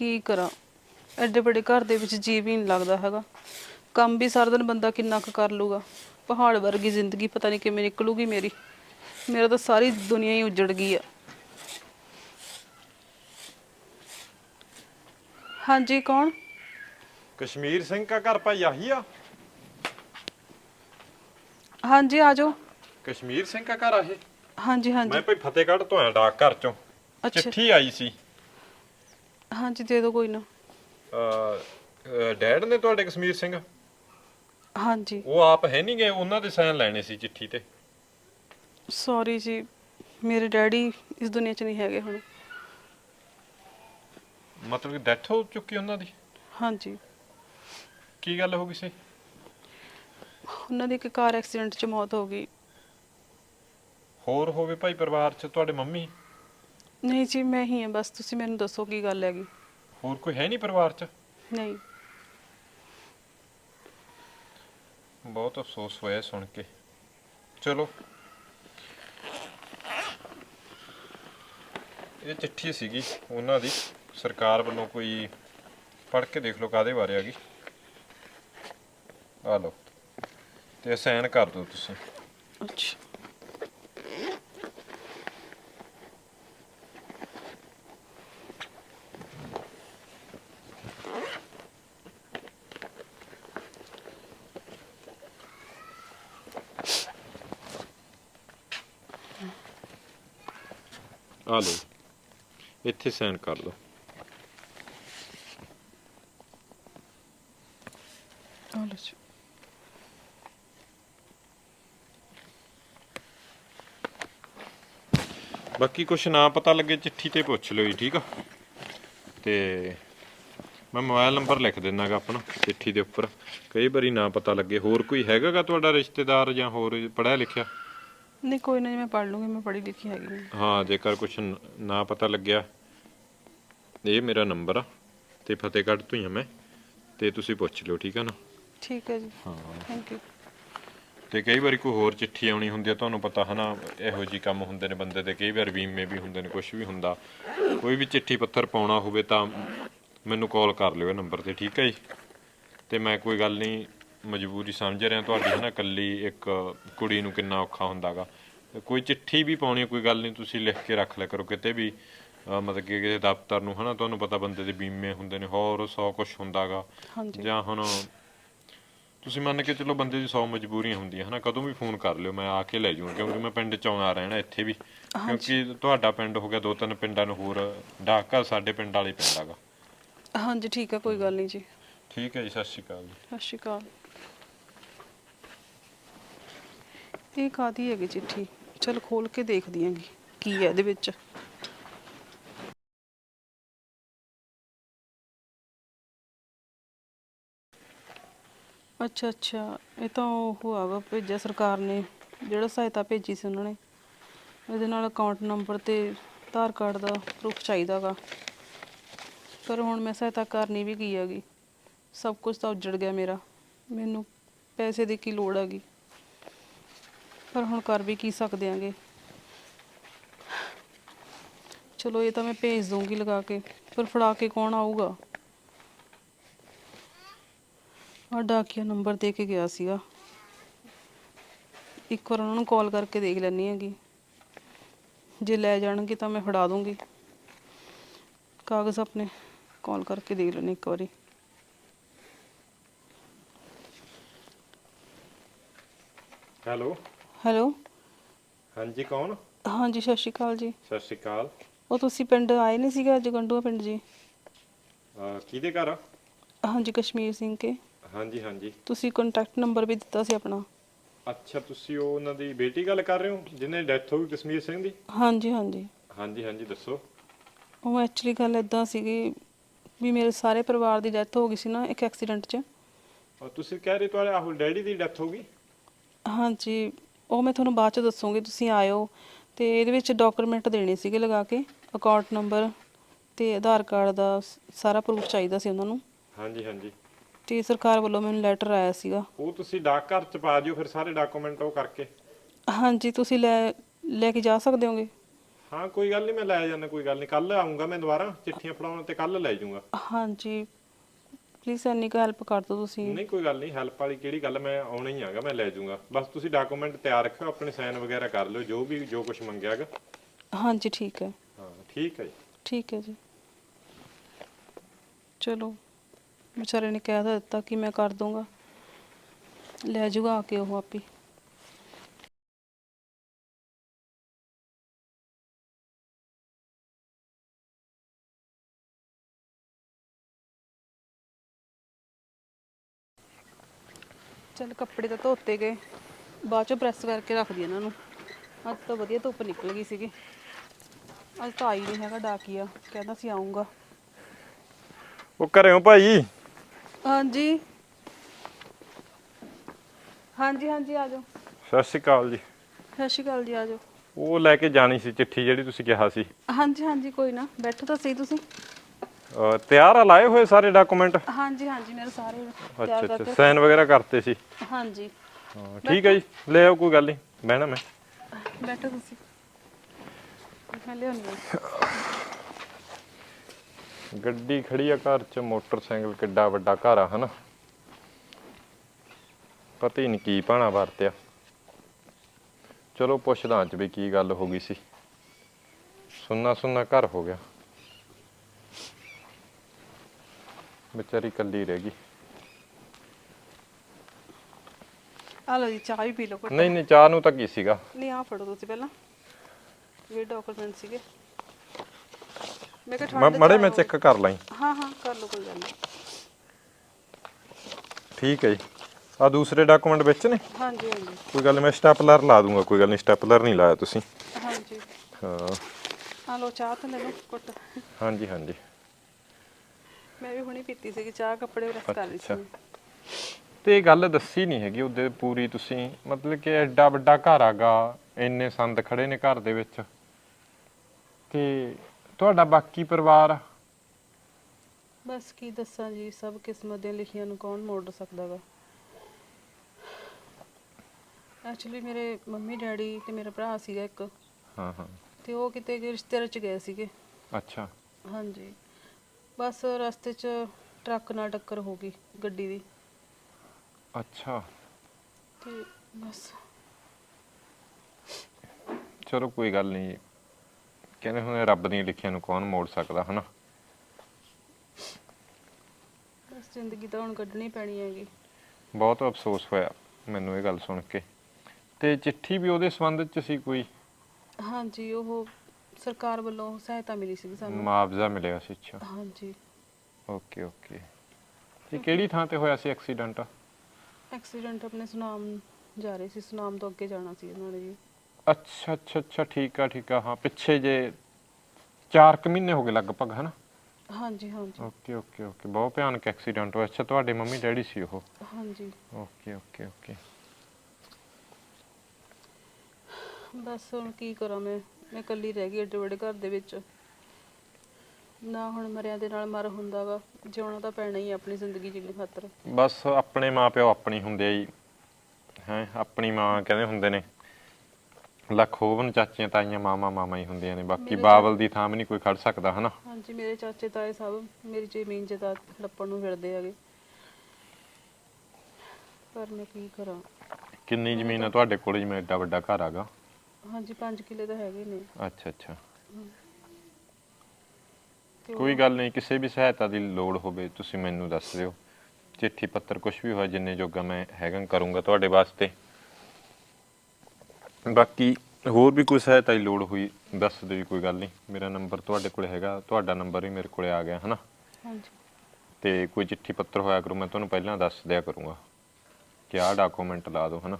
ਕੀ ਕਰਾਂ? ਐਡੇ ਵੱਡੇ ਘਰ ਦੇ ਵਿੱਚ ਜੀ ਵੀ ਨਹੀਂ ਲੱਗਦਾ ਹੈਗਾ। ਕੰਮ ਵੀ ਸਾਰਾ ਦਿਨ ਬੰਦਾ ਕਿੰਨਾ ਕੁ ਕਰ ਲੂਗਾ ਪਹਾੜ ਵਰਗੀ ਜ਼ਿੰਦਗੀ ਪਤਾ ਨਹੀਂ ਕਿਵੇਂ ਨਿਕਲੂਗੀ ਮੇਰੀ। ਮੇਰਾ ਤਾਂ ਸਾਰੀ ਦੁਨੀਆ ਹੀ ਉਜੜ ਗਈ ਆ। ਹਾਂਜੀ ਕੌਣ? ਕਸ਼ਮੀਰ ਸਿੰਘ ਦਾ ਘਰ ਭਾਈ ਆਹੀ ਆ? ਹਾਂਜੀ ਆ ਜਾਓ। ਕਸ਼ਮੀਰ ਸਿੰਘ ਦਾ ਘਰ ਆ ਇਹ? ਹਾਂਜੀ ਹਾਂਜੀ। ਮੈਂ ਭਾਈ ਫਤਿਹਗੜ੍ਹ ਤੋਂ ਆਇਆ ਡਾਕ ਘਰ ਚੋਂ। ਅੱਛਾ। ਚਿੱਠੀ ਆਈ ਸੀ। ਹਾਂਜੀ ਦੇ ਦਿਓ ਕੋਈ ਨਾ। ਅ ਡੈਡ ਨੇ ਤੁਹਾਡੇ ਕਸ਼ਮੀਰ ਸਿੰਘ? ਹਾਂਜੀ। ਉਹ ਆਪ ਹੈ ਨਹੀਂ ਗਏ? ਉਹਨਾਂ ਦੇ ਸਾਈਨ ਲੈਣੇ ਸੀ ਚਿੱਠੀ ਤੇ। ਸੌਰੀ ਜੀ ਮੇਰੇ ਡੈਡੀ ਇਸ ਦੁਨੀਆ 'ਚ ਨਹੀਂ ਹੈਗੇ ਹੁਣ। ਮਤਲਬ ਕਿ ਡੈਥ ਹੋ ਚੁੱਕੀ ਉਹਨਾਂ ਦੀ? ਹਾਂਜੀ। ਕੀ ਗੱਲ ਹੋ ਗਈ ਸੀ? ਉਹਨਾਂ ਦੀ ਇੱਕ ਕਾਰ ਐਕਸੀਡੈਂਟ 'ਚ ਮੌਤ ਹੋ ਗਈ। ਹੋਰ ਹੋਵੇ ਭਾਈ ਪਰਿਵਾਰ 'ਚ ਤੁਹਾਡੇ ਮੰਮੀ? ਨਹੀਂ ਜੀ ਮੈਂ ਹੀ ਹਾਂ ਬਸ ਤੁਸੀਂ ਮੈਨੂੰ ਦੱਸੋ ਕੀ ਗੱਲ ਹੈਗੀ। ਹੋਰ ਕੋਈ ਹੈ ਨਹੀਂ ਪਰਿਵਾਰ 'ਚ? ਨਹੀਂ। ਬਹੁਤ ਅਫਸੋਸ ਹੋਇਆ ਸੁਣ ਕੇ। ਚਲੋ। ਇਹ ਚਿੱਠੀ ਸੀਗੀ ਉਹਨਾਂ ਦੀ ਸਰਕਾਰ ਵੱਲੋਂ ਕੋਈ ਪੜ੍ਹ ਕੇ ਦੇਖ ਲਓ ਕਾਦੇ ਬਾਰੇ ਗਈ ਆ ਲਓ। ਤੇ ਸਾਈਨ ਕਰ ਦਿਓ ਤੁਸੀਂ। ਅੱਛਾ ਆ ਲਓ ਇੱਥੇ ਸਾਈਨ ਕਰ ਲਓ। ਆ ਲਓ ਜੀ। ਬਾਕੀ ਕੁਛ ਨਾ ਪਤਾ ਲੱਗੇ ਚਿੱਠੀ ਤੇ ਪੁੱਛ ਲਿਓ ਜੀ ਠੀਕ ਆ? ਤੇ ਮੈਂ ਮੋਬਾਈਲ ਨੰਬਰ ਲਿਖ ਦਿੰਨਾਗਾ ਆਪਣਾ ਚਿੱਠੀ ਦੇ ਉੱਪਰ। ਕਈ ਵਾਰੀ ਨਾ ਪਤਾ ਲੱਗੇ ਹੋਰ ਕੋਈ ਹੈਗਾਗਾ ਤੁਹਾਡਾ ਰਿਸ਼ਤੇਦਾਰ ਜਾਂ ਹੋਰ ਪੜ੍ਹਿਆ ਲਿਖਿਆ? ਨਹੀਂ ਕੋਈ ਨਾ ਜੀ ਮੈਂ ਪੜ੍ਹ ਲੂੰਗੀ ਮੈਂ ਪੜ੍ਹੀ ਲਿਖੀ ਹੈਗੀ ਹਾਂ। ਹਾਂ ਜੇਕਰ ਕੁਛ ਨਾ ਪਤਾ ਲੱਗਿਆ ਇਹ ਮੇਰਾ ਨੰਬਰ ਆ ਤੇ ਫਤਿਹਗੜ੍ਹ ਤੋਂ ਹੀ ਆ ਮੈਂ ਤੇ ਤੁਸੀਂ ਪੁੱਛ ਲਿਓ ਠੀਕ ਆ ਨਾ? ਠੀਕ ਹੈ ਜੀ। ਹਾਂ। ਥੈਂਕ ਯੂ ਤੇ ਕਈ ਵਾਰੀ ਕੋਈ ਹੋਰ ਚਿੱਠੀ ਆਉਣੀ ਹੁੰਦੀ ਆ ਤੁਹਾਨੂੰ ਪਤਾ ਹਨਾ ਇਹੋ ਜੀ ਕੰਮ ਹੁੰਦੇ ਨੇ ਬੰਦੇ ਦੇ ਕਈ ਵਾਰ ਬੀਮੇ ਵੀ ਹੁੰਦੇ ਨੇ ਕੁਝ ਵੀ ਹੁੰਦਾ। ਕੋਈ ਵੀ ਚਿੱਠੀ ਪੱਥਰ ਪਾਉਣਾ ਹੋਵੇ ਤਾਂ ਮੈਨੂੰ ਕਾਲ ਕਰ ਲਿਓ ਇਹ ਨੰਬਰ ਤੇ ਠੀਕ ਹੈ ਜੀ? ਤੇ ਮੈਂ ਕੋਈ ਗੱਲ ਨਹੀਂ ਮਜਬੂਰੀ ਸਮਝ ਰਿਹਾ ਤੁਹਾਡੀ ਹਨਾ ਇਕੱਲੀ ਇੱਕ ਕੁੜੀ ਨੂੰ ਕਿੰਨਾ ਔਖਾ ਹੁੰਦਾਗਾ। ਕੋਈ ਚਿੱਠੀ ਵੀ ਪਾਉਣੀ ਕੋਈ ਗੱਲ ਨਹੀਂ ਤੁਸੀਂ ਲਿਖ ਕੇ ਰੱਖ ਲਿਆ ਕਰੋ ਕਿਤੇ ਵੀ। ਮਤਲਬ ਕਿ ਕਿਸੇ ਦਫ਼ਤਰ ਨੂੰ ਹਨਾ ਤੁਹਾਨੂੰ ਪਤਾ ਬੰਦੇ ਦੇ ਬੀਮੇ ਹੁੰਦੇ ਨੇ ਹੋਰ 100 ਕੁਝ ਹੁੰਦਾਗਾ। ਹਾਂਜੀ। ਜਾਂ ਹੁਣ ਤੁਸੀਂ ਮੰਨ ਕੇ ਚਲੋ ਬੰਦੇ ਦੀ 100 ਮਜਬੂਰੀਆਂ ਹੁੰਦੀਆਂ ਹਨਾ ਕਦੋਂ ਵੀ ਫੋਨ ਕਰ ਲਿਓ ਮੈਂ ਆ ਕੇ ਲੈ ਜਾਊਂਗਾ ਕਿਉਂਕਿ ਮੈਂ ਪਿੰਡ ਚ ਆਉਣਾ ਰਹਿਣਾ ਇੱਥੇ ਵੀ। ਕਿਉਂਕਿ ਤੁਹਾਡਾ ਪਿੰਡ ਹੋ ਗਿਆ ਦੋ ਤਿੰਨ ਪਿੰਡਾਂ ਨੂੰ ਹੋਰ ਡਾਕਾ ਸਾਡੇ ਪਿੰਡ ਵਾਲੇ ਪਿੰਡ ਹੈਗਾ। ਹਾਂਜੀ ਠੀਕ ਹੈ ਕੋਈ ਗੱਲ ਨਹੀਂ ਜੀ। ਠੀਕ ਹੈ ਜੀ ਸਤਿ ਸ਼੍ਰੀ ਅਕਾਲ ਜੀ। ਸਤਿ ਸ਼੍ਰੀ ਅਕਾਲ। ਇਹ ਕਾਦੀ ਹੈਗੀ ਚਿੱਠੀ? ਚਲ ਖੋਲ ਕੇ ਦੇਖਦੀ ਆਂਗੀ ਕੀ ਹੈ ਇਹਦੇ ਵਿੱਚ? ਅੱਛਾ ਅੱਛਾ। ਇਹ ਤਾਂ ਉਹ ਆ ਹੈਗਾ ਭੇਜਿਆ ਸਰਕਾਰ ਨੇ, ਜਿਹੜਾ ਸਹਾਇਤਾ ਭੇਜੀ ਸੀ ਉਹਨਾਂ ਨੇ। ਇਹਦੇ ਨਾਲ ਅਕਾਊਂਟ ਨੰਬਰ ਤੇ ਆਧਾਰ ਕਾਰਡ ਦਾ ਪ੍ਰੂਫ ਚਾਹੀਦਾ ਚਾਹੀਦਾਗਾ ਪਰ ਹੁਣ ਮੈਂ ਸਹਾਇਤਾ ਕਰਨੀ ਵੀ ਕੀ ਹੈਗੀ? ਸਭ ਕੁਝ ਤਾਂ ਉੱਜੜ ਗਿਆ ਮੇਰਾ। ਮੈਨੂੰ ਪੈਸੇ ਦੀ ਕੀ ਲੋੜ ਹੈਗੀ? ਪਰ ਹੁਣ ਕਰ ਵੀ ਕੀ ਸਕਦੇ ਆਂਗੇ ਚਲੋ, ਇਹ ਤਾਂ ਮੈਂ ਭੇਜ ਦੂੰਗੀ ਲਗਾ ਕੇ, ਪਰ ਫੜਾ ਕੇ ਕੌਣ ਆਊਗਾ? ਆ ਡਾਕੀਆ ਨੰਬਰ ਦੇ ਕੇ ਗਿਆ ਸੀਗਾ। ਇੱਕ ਵਾਰ ਉਹਨਾਂ ਨੂੰ ਕਾਲ ਕਰਕੇ ਦੇਖ ਲੈਣੀ ਹੈਗੀ। ਜੇ ਲੈ ਜਾਣਗੇ ਤਾਂ ਮੈਂ ਫੜਾ ਦੂੰਗੀ। ਕਾਗਜ਼ ਆਪਣੇ ਕਾਲ ਕਰਕੇ ਦੇਖ ਲੈਣੀ ਇੱਕ ਵਾਰੀ। ਹੈਲੋ। ਹੈਲੋ। ਹਾਂਜੀ ਕੌਣ? ਹਾਂਜੀ ਸਤਿ ਸ਼੍ਰੀ ਅਕਾਲ ਜੀ। ਸਤਿ ਸ਼੍ਰੀ ਅਕਾਲ। ਉਹ ਤੁਸੀਂ ਪਿੰਡ ਆਏ ਨਹੀਂ ਸੀਗਾ ਅੱਜ ਗੰਡੂਆ ਪਿੰਡ ਜੀ? ਕਿਹਦੇ ਘਰ ਹਾਂਜੀ ਕਸ਼ਮੀਰ ਸਿੰਘ ਕੇ। ਹਾਂਜੀ ਹਾਂਜੀ। ਤੁਸੀਂ ਕੰਟੈਕਟ ਨੰਬਰ ਵੀ ਦਿੱਤਾ ਸੀ ਆਪਣਾ। ਅੱਛਾ ਤੁਸੀਂ ਉਹ ਉਹਨਾਂ ਦੀ ਬੇਟੀ ਗੱਲ ਕਰ ਰਹੇ ਹੋ ਜਿਹਨੇ ਡੈਥ ਹੋ ਗਈ ਕਸ਼ਮੀਰ ਸਿੰਘ ਦੀ? ਹਾਂਜੀ ਹਾਂਜੀ। ਹਾਂਜੀ ਹਾਂਜੀ ਦੱਸੋ। ਉਹ ਐਕਚੁਅਲੀ ਗੱਲ ਇਦਾਂ ਸੀਗੀ ਵੀ ਮੇਰੇ ਸਾਰੇ ਪਰਿਵਾਰ ਦੀ ਡੈਥ ਹੋ ਗਈ ਸੀ ਨਾ ਇੱਕ ਐਕਸੀਡੈਂਟ 'ਚ। ਔਰ ਤੁਸੀਂ ਕਹਿ ਰਹੇ ਤੁਹਾਡੇ ਆਹੋ ਡੈਡੀ ਦੀ ਡੈਥ ਹੋ ਗਈ? ਹਾਂਜੀ ਉਹ ਮੈਂ ਤੁਹਾਨੂੰ ਬਾਅਦ 'ਚ ਦੱਸੂਗੀ ਤੁਸੀਂ ਆਇਓ। ਤੇ ਇਹਦੇ ਵਿੱਚ ਡਾਕੂਮੈਂਟ ਦੇਣੇ ਸੀਗੇ ਲਗਾ ਕੇ ਅਕਾਊਂਟ ਨੰਬਰ ਤੇ ਆਧਾਰ ਕਾਰਡ ਦਾ ਸ- ਸਾਰਾ ਪ੍ਰੂਫ ਚਾਹੀਦਾ ਸੀ ਉਹਨਾਂ ਨੂੰ। ਹਾਂਜੀ ਹਾਂਜੀ। ਤੇ ਸਰਕਾਰ ਵੱਲੋਂ ਮੈਨੂੰ ਲੈਟਰ ਆਇਆ ਸੀਗਾ। ਉਹ ਤੁਸੀਂ ਡਾਕ ਘਰ ਚ ਪਾ ਦਿਓ ਫਿਰ ਸਾਰੇ ਡਾਕੂਮੈਂਟ ਉਹ ਕਰਕੇ। ਹਾਂਜੀ ਤੁਸੀਂ ਲੈ ਲੈ ਕੇ ਜਾ ਸਕਦੇ ਹੋਗੇ? ਹਾਂ ਕੋਈ ਗੱਲ ਨਹੀਂ ਮੈਂ ਲੈ ਜਾਂਦਾ ਕੋਈ ਗੱਲ ਨਹੀਂ ਕੱਲ ਆਉਂਗਾ ਮੈਂ ਦੁਬਾਰਾ ਚਿੱਠੀਆਂ ਫੜਾਉਣ ਤੇ ਕੱਲ ਲੈ ਜਾਊਂਗਾ। ਹਾਂਜੀ। ਪਲੀਜ਼ ਇੰਨੀ ਕੁ ਹੈਲਪ ਕਰ ਦਿਓ ਤੁਸੀਂ। ਨਹੀਂ ਕੋਈ ਗੱਲ ਨਹੀਂ ਹੈਲਪ ਵਾਲੀ ਕਿਹੜੀ ਗੱਲ ਮੈਂ ਆਉਣਾ ਹੀ ਆਗਾ ਮੈਂ ਲੈ ਜਾਊਂਗਾ। ਬਸ ਤੁਸੀਂ ਡਾਕੂਮੈਂਟ ਤਿਆਰ ਰੱਖਿਓ ਆਪਣੇ ਸਾਈਨ ਵਗੈਰਾ ਕਰ ਲਿਓ ਜੋ ਵੀ ਜੋ ਕੁਝ ਮੰਗਿਆਗਾ। ਹਾਂਜੀ ਠੀਕ ਹੈ। ਹਾਂ ਠੀਕ ਹੈ ਜੀ। ਠੀਕ ਹੈ ਜੀ। ਚਲੋ। ਵਿਚਾਰੇ ਨੇ ਕਹਿ ਤਾਂ ਦਿੱਤਾ ਕਿ ਮੈਂ ਕਰ ਦੂੰਗਾ ਲੈ ਜੂਗਾ ਆ ਕੇ ਉਹ ਆਪੀ। ਚਲ ਕੱਪੜੇ ਤਾਂ ਧੋਤੇ ਗਏ। ਬਾਅਦ ਚੋਂ ਪ੍ਰੈਸ ਕਰਕੇ ਰੱਖਦੀ ਇਹਨਾਂ ਨੂੰ। ਅੱਜ ਤਾਂ ਵਧੀਆ ਧੁੱਪ ਨਿਕਲ ਗਈ ਸੀਗੀ। ਅੱਜ ਤਾਂ ਆਈ ਨਹੀਂ ਹੈਗਾ, ਡਾਕੀਆ। ਕਹਿੰਦਾ ਸੀ ਆਉਂਗਾ ਉਹ ਘਰੇ ਹੋ ਭਾਈ? ਹਾਂਜੀ। ਹਾਂਜੀ ਹਾਂਜੀ ਆ ਜਾਓ। ਸਤਿ ਸ਼੍ਰੀ ਅਕਾਲ ਜੀ। ਸਤਿ ਸ਼੍ਰੀ ਅਕਾਲ ਜੀ ਆ ਜਾਓ। ਉਹ ਲੈ ਕੇ ਜਾਣੀ ਸੀ ਚਿੱਠੀ ਜਿਹੜੀ ਤੁਸੀਂ ਕਿਹਾ ਸੀ। ਹਾਂਜੀ ਹਾਂਜੀ ਕੋਈ ਨਾ ਬੈਠੋ ਤਾਂ ਸਹੀ ਤੁਸੀਂ। ਅਹ ਤਿਆਰ ਆ ਲਾਏ ਹੋਏ ਸਾਰੇ ਡਾਕੂਮੈਂਟ? ਹਾਂਜੀ ਹਾਂਜੀ ਮੇਰੇ ਸਾਰੇ ਅੱਛਾ ਤਿਆਰ ਅੱਛਾ ਕਰਕੇ ਸਾਈਨ ਵਗੈਰਾ ਕਰਤੇ ਸੀ। ਹਾਂਜੀ। ਹਾਂ ਠੀਕ ਹੈ ਜੀ ਲੈ ਆਓ ਕੋਈ ਗੱਲ ਨਹੀਂ ਬਹਿਣਾ ਮੈਂ। ਬੈਠੋ ਤੁਸੀਂ। ਮੈਂ ਲਿਆਉਂਦੀ ਹਾਂ ਗੱਡੀ ਖੜੀ ਆ ਘਰ 'ਚ ਮੋਟਰਸਾਈਕਲ ਕਿੱਡਾ ਵੱਡਾ ਘਰ ਆ ਹਨਾ? ਪਤਾ ਹੀ ਨਹੀਂ ਕੀ ਪਾਣਾ ਵਰਤਿਆ। ਚਲੋ ਪੁੱਛਦਾ ਅੱਜ ਵੀ ਕੀ ਗੱਲ ਹੋ ਗਈ ਸੀ। ਸੁੰਨਾ ਸੁੰਨਾ ਘਰ ਹੋ ਗਿਆ। ਵਿਚਾਰੀ ਕੱਲੀ ਰਹਿ ਗਈ। ਆ ਲਓ ਜੀ ਚਾਹ ਵੀ ਪੀ ਲਓ ਘੁੱਟ। ਨਹੀਂ ਨਹੀਂ ਚਾਹ ਨੂੰ ਤਾਂ ਕੀ ਸੀਗਾ? ਨਹੀਂ ਆ ਫੜੋ ਤੁਸੀਂ ਪਹਿਲਾਂ। ਇਹ ਡਾਕੂਮੈਂਟ ਸੀਗੇ। ਮੈਂ ਕਿਹਾ ਮ- ਠੰਡ ਮੜੇ ਮੈਂ ਚੈੱਕ ਕਰ ਲਈ ਹੋਏ। ਹਾਂ ਹਾਂ ਕਰ ਲਓ ਕੋਈ ਗੱਲ ਨਹੀਂ। ਠੀਕ ਹੈ ਜੀ। ਆ ਦੂਸਰੇ ਡਾਕੂਮੈਂਟ ਵਿੱਚ ਨੇ? ਹਾਂਜੀ ਹਾਂਜੀ। ਕੋਈ ਗੱਲ ਨੀ ਮੈਂ ਸਟੈਪਲਰ ਲਾ ਦੂੰਗਾ ਕੋਈ ਗੱਲ ਨਹੀਂ ਸਟੈਪਲਰ ਨਹੀਂ ਲਾਇਆ ਤੁਸੀਂ। ਹਾਂਜੀ। ਹਾਂ। ਆ ਲਓ ਚਾਹ ਤਾਂ ਲੈ ਲਓ ਕੁੱਟ ਹਾਂਜੀ ਹਾਂਜੀ। ਮੈਂ ਵੀ ਹੁਣੀ ਪੀਤੀ ਸੀਗੀ ਚਾਹ ਕੱਪੜੇ ਪ੍ਰੈਸ ਕਰ ਰਹੀ ਅੱਛਾ। ਸੀ। ਤੇ ਇਹ ਗੱਲ ਦੱਸੀ ਨਹੀਂ ਹੈਗੀ ਉਹਦੇ ਪੂਰੀ ਤੁਸੀਂ ਮਤਲਬ ਕਿ ਐਡਾ ਵੱਡਾ ਘਰ ਆਗਾ ਇੰਨੇ ਸੰਦ ਖੜੇ ਨੇ ਘਰ ਦੇ ਵਿੱਚ। ਤੇ ਤੁਹਾਡਾ ਬਾਕੀ ਪਰਿਵਾਰ? ਬਸ ਕੀ ਦੱਸਾਂ ਜੀ ਸਭ ਕਿਸਮਤ ਦੀਆਂ ਲਿਖੀਆਂ ਨੂੰ ਕੌਣ ਮੋੜ ਸਕਦਾ ਵਾ? ਐਕਚੁਅਲੀ ਮੇਰੇ ਮੰਮੀ ਡੈਡੀ ਤੇ ਮੇਰਾ ਭਰਾ ਸੀਗਾ ਇੱਕ। ਹਾਂ ਹਾਂ। ਤੇ ਉਹ ਕਿਤੇ ਗਏ ਰਿਸ਼ਤੇ ਚ ਗਏ ਸੀਗੇ। ਅੱਛਾ। ਹਾਂਜੀ। ਬਸ ਰਸਤੇ 'ਚ ਟਰੱਕ ਨਾਲ ਟੱਕਰ ਹੋ ਗਈ ਗੱਡੀ ਦੀ। ਅੱਛਾ। ਤੇ ਬਸ। ਚਲੋ ਕੋਈ ਗੱਲ ਨਹੀਂ। ਕਹਿੰਦੇ ਹੁੰਦੇ ਰੱਬ ਦੀਆਂ ਲਿਖੀਆਂ ਨੂੰ ਕੌਣ ਮੋੜ ਸਕਦਾ ਹਨਾ? ਬਸ ਜ਼ਿੰਦਗੀ ਤਾਂ ਹੁਣ ਕੱਢਣੀ ਪੈਣੀ ਹੈਗੀ। ਬਹੁਤ ਅਫਸੋਸ ਹੋਇਆ ਮੈਨੂੰ ਇਹ ਗੱਲ ਸੁਣ ਕੇ। ਤੇ ਚਿੱਠੀ ਵੀ ਉਹਦੇ ਸੰਬੰਧ ਚ ਸੀ ਕੋਈ? ਹਾਂਜੀ ਉਹ ਸਰਕਾਰ ਵੱਲੋਂ ਸਹਾਇਤਾ ਮਿਲੀ ਸੀ ਸਾਨੂੰ। ਮੁਆਵਜ਼ਾ ਮਿਲਿਆ ਸੀ ਅੱਛਾ। ਹਾਂਜੀ। Okay okay. ਤੇ ਕਿਹੜੀ ਥਾਂ ਤੇ ਹੋਇਆ ਸੀ ਐਕਸੀਡੈਂਟ? ਐਕਸੀਡੈਂਟ ਆਪਣੇ ਸੁਨਾਮ ਜਾ ਰਹੇ ਸੀ ਸੁਨਾਮ ਤੋਂ ਅੱਗੇ ਜਾਣਾ ਸੀ ਉਹਨਾਂ ਨੇ ਜੀ। ਅੱਛਾ ਅੱਛਾ ਅੱਛਾ ਠੀਕ ਆ ਠੀਕ ਆ ਹਾਂ ਪਿੱਛੇ ਜੇ 4 ਕੁ ਮਹੀਨੇ ਹੋ ਗਏ ਲਗਭਗ ਹਨਾ? ਹਾਂਜੀ ਹਾਂਜੀ। ਓਕੇ ਓਕੇ ਓਕੇ ਬਹੁਤ ਭਿਆਨਕ ਐਕਸੀਡੈਂਟ ਹੋਇਆ। ਅੱਛਾ ਤੁਹਾਡੇ ਮੰਮੀ ਡੈਡੀ ਸੀ ਉਹ? ਹਾਂਜੀ। Okay okay okay. ਬਸ ਹੁਣ ਕੀ ਕਰਾਂ ਮੈਂ? ਮੈਂ ਇਕੱਲੀ ਰਹਿ ਗਈ ਏਡੇ ਵੱਡੇ ਘਰ ਦੇ ਵਿੱਚ। ਨਾ ਹੁਣ ਮਰਿਆਂ ਦੇ ਨਾਲ ਮਰ ਹੁੰਦਾ ਵਾ ਜਿਉਣਾ ਤਾਂ ਪੈਣਾ ਹੀ ਆ ਆਪਣੀ ਜ਼ਿੰਦਗੀ ਜੀਣ ਖਾਤਰ। ਬਸ ਆਪਣੇ ਮਾਪਿਓ ਆਪਣੀ ਹੁੰਦੇ ਆ ਜੀ। ਹੈ ਆਪਣੀ ਮਾਂ ਕਹਿੰਦੇ ਹੁੰਦੇ ਨੇ। ਲੱਖ ਹੋਵਨ ਚਾਚੀਆਂ ਤਾਈਆਂ ਮਾਮਾ ਮਾਮਾ ਹੀ ਹੁੰਦੀਆਂ ਨੇ ਬਾਕੀ ਮੇਰੇ ਬਾਬਲ ਦੀ ਥਾਂ ਵੀ ਨਹੀਂ ਕੋਈ ਖੜ ਸਕਦਾ ਹਨਾ? ਹਾਂਜੀ ਮੇਰੇ ਚਾਚੇ ਤਾਏ ਸਭ ਮੇਰੀ ਜ਼ਮੀਨ ਜਾਇਦਾਦ ਹੜੱਪਣ ਨੂੰ ਫਿਰਦੇ ਹੈਗੇ। ਪਰ ਮੈਂ ਕੀ ਕਰਾਂ? ਕਿੰਨੀ ਜ਼ਮੀਨ ਆ ਤੁਹਾਡੇ ਕੋਲ ਜਿਵੇਂ ਐਡਾ ਵੱਡਾ ਘਰ ਆਗਾ ਹਾਂਜੀ 5 ਕਿੱਲੇ ਤਾਂ ਹੈਗੇ ਨੇ। ਅੱਛਾ ਅੱਛਾ। ਤੇ ਕੋਈ ਗੱਲ ਨਹੀਂ ਕਿਸੇ ਵੀ ਸਹਾਇਤਾ ਦੀ ਲੋੜ ਹੋਵੇ ਤੁਸੀਂ ਮੈਨੂੰ ਦੱਸ ਦਿਓ। ਚਿੱਠੀ ਪੱਤਰ ਕੁਝ ਵੀ ਹੋਇਆ ਜਿੰਨੇ ਜੋਗਾ ਮੈਂ ਹੈਗਾ ਕਰੂੰਗਾ ਤੁਹਾਡੇ ਵਾਸਤੇ। ਬਾਕੀ ਹੋਰ ਵੀ ਕੋਈ ਸਹਾਇਤਾ ਦੀ ਲੋੜ ਹੋਈ ਦੱਸ ਦਿਓ ਜੀ, ਕੋਈ ਗੱਲ ਨਹੀਂ। ਮੇਰਾ ਨੰਬਰ ਤੁਹਾਡੇ ਕੋਲ ਹੈਗਾ ਤੁਹਾਡਾ ਨੰਬਰ ਵੀ ਮੇਰੇ ਕੋਲੇ ਆ ਗਿਆ ਹਨਾ? ਹਾਂਜੀ। ਤੇ ਕੋਈ ਚਿੱਠੀ ਪੱਤਰ ਹੋਇਆ ਕਰੂ ਮੈਂ ਤੁਹਾਨੂੰ ਪਹਿਲਾਂ ਦੱਸ ਦਿਆ ਕਰੂੰਗਾ। ਕਿ ਆਹ ਡਾਕੂਮੈਂਟ ਲਾ ਦਿਓ ਹਨਾ?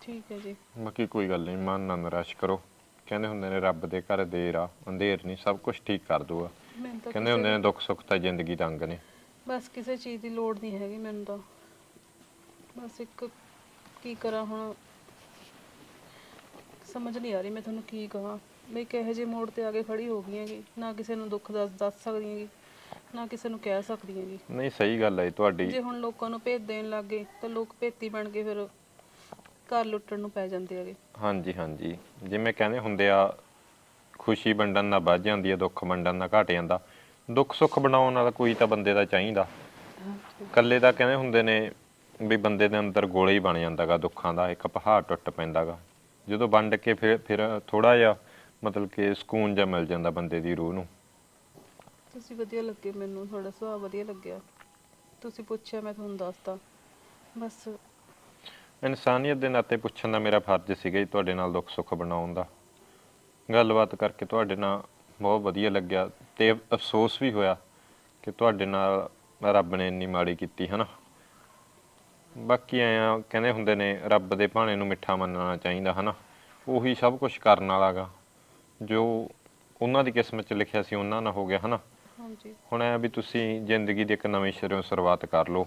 ਠੀਕ ਹੈ ਜੀ। ਬਾਕੀ ਕੋਈ ਗੱਲ ਨਹੀਂ ਮਨ ਨਾ ਨਿਰਾਸ਼ ਕਰੋ। ਕਹਿੰਦੇ ਹੁੰਦੇ ਨੇ ਰੱਬ ਦੇ ਘਰ ਦੇਰ ਆ ਅੰਧੇਰ ਨਹੀਂ ਸਭ ਕੁਝ ਠੀਕ ਕਰ ਦੂਗਾ ਤਾਂ ਕਹਿੰਦੇ ਹੁੰਦੇ ਨੇ ਦੁੱਖ ਸੁੱਖ ਤਾਂ ਜ਼ਿੰਦਗੀ ਦਾ ਅੰਗ ਨੇ। ਬਸ ਕਿਸੇ ਚੀਜ਼ ਦੀ ਲੋੜ ਨਹੀਂ ਹੈਗੀ ਮੈਨੂੰ ਤਾਂ। ਬਸ ਇੱਕ ਕੀ ਕਰਾਂ ਹੁਣ? ਸਮਝ ਨਹੀਂ ਆ ਰਹੀ ਮੈਂ ਤੁਹਾਨੂੰ ਕੀ ਕਹਾਂ। ਮੈਂ ਕਿਹੋ ਜਿਹੇ ਮੋੜ ਤੇ ਆ ਕੇ ਖੜੀ ਹੋ ਗਈ ਹੈਗੀ। ਨਾ ਕਿਸੇ ਨੂੰ ਦੁੱਖ ਦੱਸ ਦੱਸ ਸਕਦੀ ਹੈਗੀ ਨਾ ਕਿਸੇ ਨੂੰ ਕਹਿ ਸਕਦੀ ਹੈਗੀ। ਨਹੀਂ ਸਹੀ ਗੱਲ ਹੈ ਜੀ ਤੁਹਾਡੀ। ਜੇ ਹੁਣ ਲੋਕਾਂ ਨੂੰ ਭੇਤ ਦੇਣ ਲੱਗ ਗਏ ਤਾਂ ਲੋਕ ਭੇਤੀ ਬਣ ਕੇ ਫਿਰ ਘਰ ਲੁੱਟਣ ਨੂੰ ਪੈ ਜਾਂਦੇ ਹੈਗੇ। ਹਾਂਜੀ ਹਾਂਜੀ। ਜਿਵੇਂ ਕਹਿੰਦੇ ਹੁੰਦੇ ਆ ਖੁਸ਼ੀ ਵੰਡਣ ਨਾਲ ਵੱਧ ਜਾਂਦੀ ਹੈ ਦੁੱਖ ਵੰਡਣ ਨਾਲ ਘਟ ਜਾਂਦਾ। ਦੁੱਖ ਸੁੱਖ ਬਣਾਉਣ ਵਾਲਾ ਕੋਈ ਤਾਂ ਬੰਦੇ ਦਾ ਚਾਹੀਦਾ। ਇਕੱਲੇ ਤਾਂ ਕਹਿੰਦੇ ਹੁੰਦੇ ਨੇ ਵੀ ਬੰਦੇ ਦੇ ਅੰਦਰ ਗੋਲੇ ਹੀ ਬਣ ਜਾਂਦਾਗਾ ਦੁੱਖਾਂ ਦਾ। ਇੱਕ ਪਹਾੜ ਟੁੱਟ ਪੈਂਦਾਗਾ। ਜਦੋਂ ਵੰਡ ਕੇ ਫਿਰ ਫਿਰ ਥੋੜਾ ਜਿਹਾ ਮਤਲਬ ਕਿ ਸਕੂਨ ਜਿਹਾ ਮਿਲ ਜਾਂਦਾ ਬੰਦੇ ਦੀ ਰੂਹ ਨੂੰ। ਤੁਸੀਂ ਵਧੀਆ ਲੱਗੇ ਮੈਨੂੰ ਤੁਹਾਡਾ ਸੁਭਾਅ ਵਧੀਆ ਲੱਗਿਆ। ਤੁਸੀਂ ਪੁੱਛਿਆ ਮੈਂ ਤੁਹਾਨੂੰ ਦੱਸਤਾ। ਬਸ। ਇਨਸਾਨੀਅਤ ਦੇ ਨਾਤੇ ਪੁੱਛਣ ਦਾ ਮੇਰਾ ਫਰਜ਼ ਸੀਗਾ ਜੀ ਤੁਹਾਡੇ ਨਾਲ ਦੁੱਖ ਸੁੱਖ ਬਣਾਉਣ ਦਾ। ਗੱਲਬਾਤ ਕਰਕੇ ਤੁਹਾਡੇ ਨਾਲ ਬਹੁਤ ਵਧੀਆ ਲੱਗਿਆ ਤੇ ਅਫਸੋਸ ਵੀ ਹੋਇਆ ਕਿ ਤੁਹਾਡੇ ਨਾਲ ਰੱਬ ਨੇ ਇੰਨੀ ਮਾੜੀ ਕੀਤੀ ਹਨਾ? ਬਾਕੀ ਐਂ ਆ ਕਹਿੰਦੇ ਹੁੰਦੇ ਨੇ ਰੱਬ ਦੇ ਭਾਣੇ ਨੂੰ ਮਿੱਠਾ ਮੰਨਣਾ ਚਾਹੀਦਾ ਹਨਾ? ਉਹੀ ਸਭ ਕੁਝ ਕਰਨ ਵਾਲਾਗਾ। ਜੋ ਉਹਨਾਂ ਦੀ ਕਿਸਮਤ 'ਚ ਲਿਖਿਆ ਸੀ ਉਹਨਾਂ ਨਾਲ ਹੋ ਗਿਆ ਹਨਾ? ਹਾਂਜੀ। ਹੁਣ ਐ ਵੀ ਤੁਸੀਂ ਜ਼ਿੰਦਗੀ ਦੀ ਇੱਕ ਨਵੇਂ ਸਿਰੋਂ ਸ਼ੁਰੂਆਤ ਕਰ ਲਓ।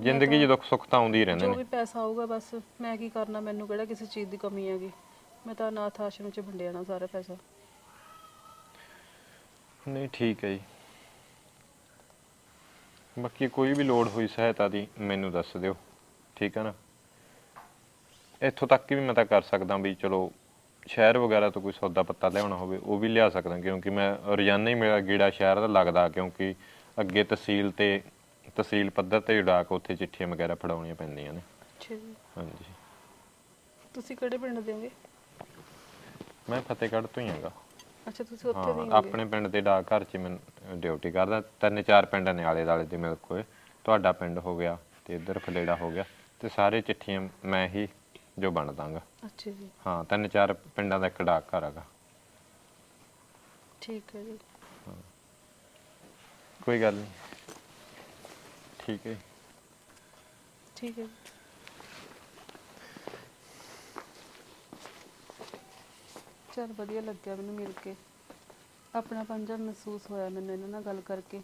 ਜ਼ਿੰਦਗੀ 'ਚ ਦੁੱਖ ਸੁੱਖ ਤਾਂ ਆਉਂਦੇ ਹੀ ਰਹਿੰਦੇ ਜੋ ਨੇ। ਵੀ ਪੈਸਾ ਆਊਗਾ ਬਸ ਮੈਂ ਕੀ ਕਰਨਾ ਮੈਨੂੰ ਕਿਹੜਾ ਕਿਸੇ ਚੀਜ਼ ਦੀ ਕਮੀ ਹੈਗੀ? ਮੈਂ ਤਾਂ ਅਨਾਥ ਆਸ਼ਰਮ 'ਚ ਵੰਡਿਆ ਨਾ ਸਾਰਾ ਪੈਸਾ। ਨਹੀਂ ਠੀਕ ਹੈ ਜੀ। ਬਾਕੀ ਕੋਈ ਵੀ ਲੋੜ ਹੋਈ ਸਹਾਇਤਾ ਦੀ ਮੈਨੂੰ ਦੱਸ ਦਿਓ ਠੀਕ ਹੈ ਨਾ? ਇੱਥੋਂ ਤੱਕ ਵੀ ਮੈਂ ਤਾਂ ਕਰ ਸਕਦਾ ਵੀ ਚਲੋ ਸ਼ਹਿਰ ਵਗੈਰਾ ਤੋਂ ਕੋਈ ਸੌਦਾ ਪੱਤਾ ਲਿਆਉਣਾ ਹੋਵੇ ਉਹ ਵੀ ਲਿਆ ਸਕਦਾ ਕਿਉਂਕਿ ਮੈਂ ਰੋਜ਼ਾਨਾ ਹੀ ਮੇਰਾ ਗੇੜਾ ਸ਼ਹਿਰ ਦਾ ਲੱਗਦਾ ਕਿਉਂਕਿ ਅੱਗੇ ਤਹਿਸੀਲ ਤੇ ਤਹਿਸੀਲ ਪੱਧਰ ਤੇ ਉਡਾ ਕੇ ਉੱਥੇ ਚਿੱਠੀਆਂ ਵਗੈਰਾ ਫੜਾਉਣੀਆਂ ਪੈਂਦੀਆਂ ਨੇ। ਅੱਛਾ ਜੀ। ਹਾਂਜੀ। ਤੁਸੀਂ ਕਿਹੜੇ ਪਿੰਡ ਦੇ ਹੋਗੇ? ਮੈਂ ਫਤਿਹਗੜ੍ਹ ਤੋਂ ਹੀ ਹੈਗਾ। ਅੱਛਾ ਤੁਸੀਂ ਉੱਥੇ ਦੇ ਹਾਂ ਆਪਣੇ ਪਿੰਡ ਦੇ ਡਾਕ ਘਰ 'ਚ ਮੈਂ ਡਿਊਟੀ ਕਰਦਾ। ਤਿੰਨ ਚਾਰ ਪਿੰਡ ਨੇ ਆਲੇ ਦਾਲੇ ਦੇ ਮੇਰੇ ਕੋਲ। ਤੁਹਾਡਾ ਪਿੰਡ ਹੋ ਗਿਆ ਤੇ ਇੱਧਰ ਫਲੇੜਾ ਹੋ ਗਿਆ। ਤੇ ਸਾਰੇ ਚਿੱਠੀਆਂ ਮੈਂ ਹੀ ਜੋ ਬਣ ਦਾਂਗਾ। ਅੱਛਾ ਜੀ। ਹਾਂ ਤਿੰਨ ਚਾਰ ਪਿੰਡਾਂ ਦਾ ਇੱਕ ਡਾਕ ਘਰ ਹੈਗਾ। ਠੀਕ ਹੈ ਜੀ। ਕੋਈ ਗੱਲ ਨਹੀਂ। ਠੀਕ ਹੈ ਠੀਕ ਹੈ ਚਲ ਵਧੀਆ ਲੱਗਿਆ ਮੈਨੂੰ ਮਿਲ ਕੇ। ਆਪਣਾ ਪੰਜਾ ਮਹਿਸੂਸ ਹੋਇਆ ਮੈਨੂੰ ਇਹਨਾਂ ਨਾਲ ਗੱਲ ਕਰਕੇ।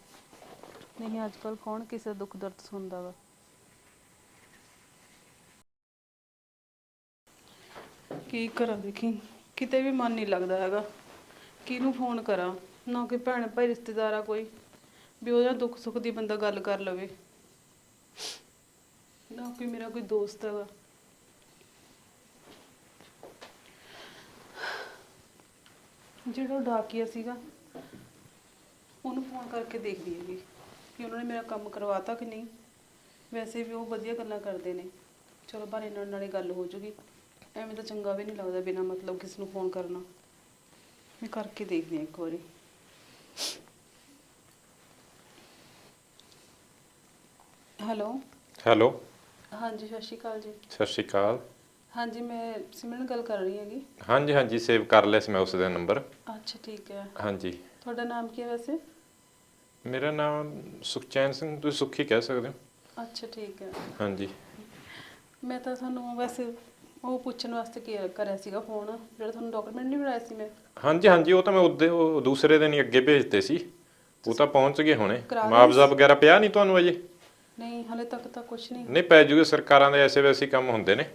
ਨਹੀਂ ਅੱਜ ਕੱਲ ਕੌਣ ਕਿਸੇ ਦਾ ਦੁੱਖ ਦਰਦ ਸੁਣਦਾ ਵਾ? ਕੀ ਕਰਾਂ ਦੇਖੀ? ਕਿਤੇ ਵੀ ਮਨ ਨਹੀਂ ਲੱਗਦਾ ਹੈਗਾ। ਕਿਹਨੂੰ ਫੋਨ ਕਰਾਂ? ਨਾ ਕੋਈ ਭੈਣ ਭਾਈ, ਰਿਸ਼ਤੇਦਾਰ ਆ ਕੋਈ। ਵੀ ਉਹਦਾ ਦੁੱਖ ਸੁੱਖ ਦੀ ਬੰਦਾ ਗੱਲ ਕਰ ਲਵੇ। ਨਾ ਕੋਈ ਮੇਰਾ ਕੋਈ ਦੋਸਤ ਹੈਗਾ। ਜਿਹੜਾ ਉਹ ਡਾਕੀਆ ਸੀਗਾ ਉਹਨੂੰ ਫੋਨ ਕਰਕੇ ਦੇਖਦੀ ਹੈਗੀ ਕਿ ਉਹਨਾਂ ਨੇ ਮੇਰਾ ਕੰਮ ਕਰਵਾਤਾ ਕਿ ਨਹੀਂ। ਵੈਸੇ ਵੀ ਉਹ ਵਧੀਆ ਗੱਲਾਂ ਕਰਦੇ ਨੇ। ਚਲੋ ਬਾਰੇ ਨਾਲ ਨਾਲੇ ਗੱਲ ਹੋ ਜੂਗੀ। ਐਵੇਂ ਤਾਂ ਚੰਗਾ ਵੀ ਨਹੀਂ ਲੱਗਦਾ ਬਿਨਾ ਮਤਲਬ ਕਿਸ ਨੂੰ ਫੋਨ ਕਰਨਾ। ਮੈਂ ਕਰਕੇ ਦੇਖਦੀ ਹਾਂ ਇੱਕ ਵਾਰੀ। ਹੈਲੋ ਹੈਲੋ ਹਾਂਜੀ ਸਤਿ ਸ਼੍ਰੀ ਅਕਾਲ ਜੀ। ਸਤਿ ਸ਼੍ਰੀ ਅਕਾਲ। ਹਾਂਜੀ ਮੈਂ ਸਿਮਰਨ ਗੱਲ ਕਰ ਰਹੀ ਹੈਗੀ। ਹਾਂਜੀ ਹਾਂਜੀ ਸੇਵ ਕਰ ਲਿਆ ਸੀ ਮੈਂ ਉਸ ਦਾ ਨੰਬਰ ਅੱਛਾ ਠੀਕ ਹੈ। ਹਾਂਜੀ। ਤੁਹਾਡਾ ਨਾਮ ਕੀ ਹੈ ਵੈਸੇ? ਮੇਰਾ ਨਾਮ ਸੁਖਚੈਨ ਸਿੰਘ ਤੁਸੀਂ ਸੁਖੀ ਕਹਿ ਸਕਦੇ ਹੋ। ਅੱਛਾ ਠੀਕ ਹੈ। ਹਾਂਜੀ। ਮੈਂ ਤਾਂ ਤੁਹਾਨੂੰ ਵੈਸੇ ਉਹ ਪੁੱਛਣ ਵਾਸਤੇ ਕੀ ਕਰਿਆ ਸੀਗਾ ਫੋਨ ਜਿਹੜਾ ਤੁਹਾਨੂੰ ਡਾਕੂਮੈਂਟ ਨਹੀਂ ਬਣਾਇਆ ਸੀ ਮੈਂ। ਹਾਂਜੀ ਹਾਂਜੀ ਉਹ ਤਾਂ ਮੈਂ ਉਹਦੇ ਉਹ ਦੂਸਰੇ ਦਿਨ ਹੀ ਅੱਗੇ ਭੇਜਤੇ ਸੀ। ਉਹ ਤਾਂ ਪਹੁੰਚ ਗਏ ਹੋਣੇ। ਕਰਾ ਲਿਆ ਮੁਆਵਜ਼ਾ ਵਗੈਰਾ ਪਿਆ ਨਹੀਂ ਤੁਹਾਨੂੰ ਅਜੇ? ਨਹੀਂ ਹਲੇ ਤੱਕ ਤਾਂ ਕੁਝ ਨਹੀਂ। ਨਹੀਂ ਪੈ ਜੂਗੇ ਸਰਕਾਰਾਂ ਦੇ ਐਸੇ ਵੈਸੇ ਹੀ ਕੰਮ ਹੁੰਦੇ ਨੇ।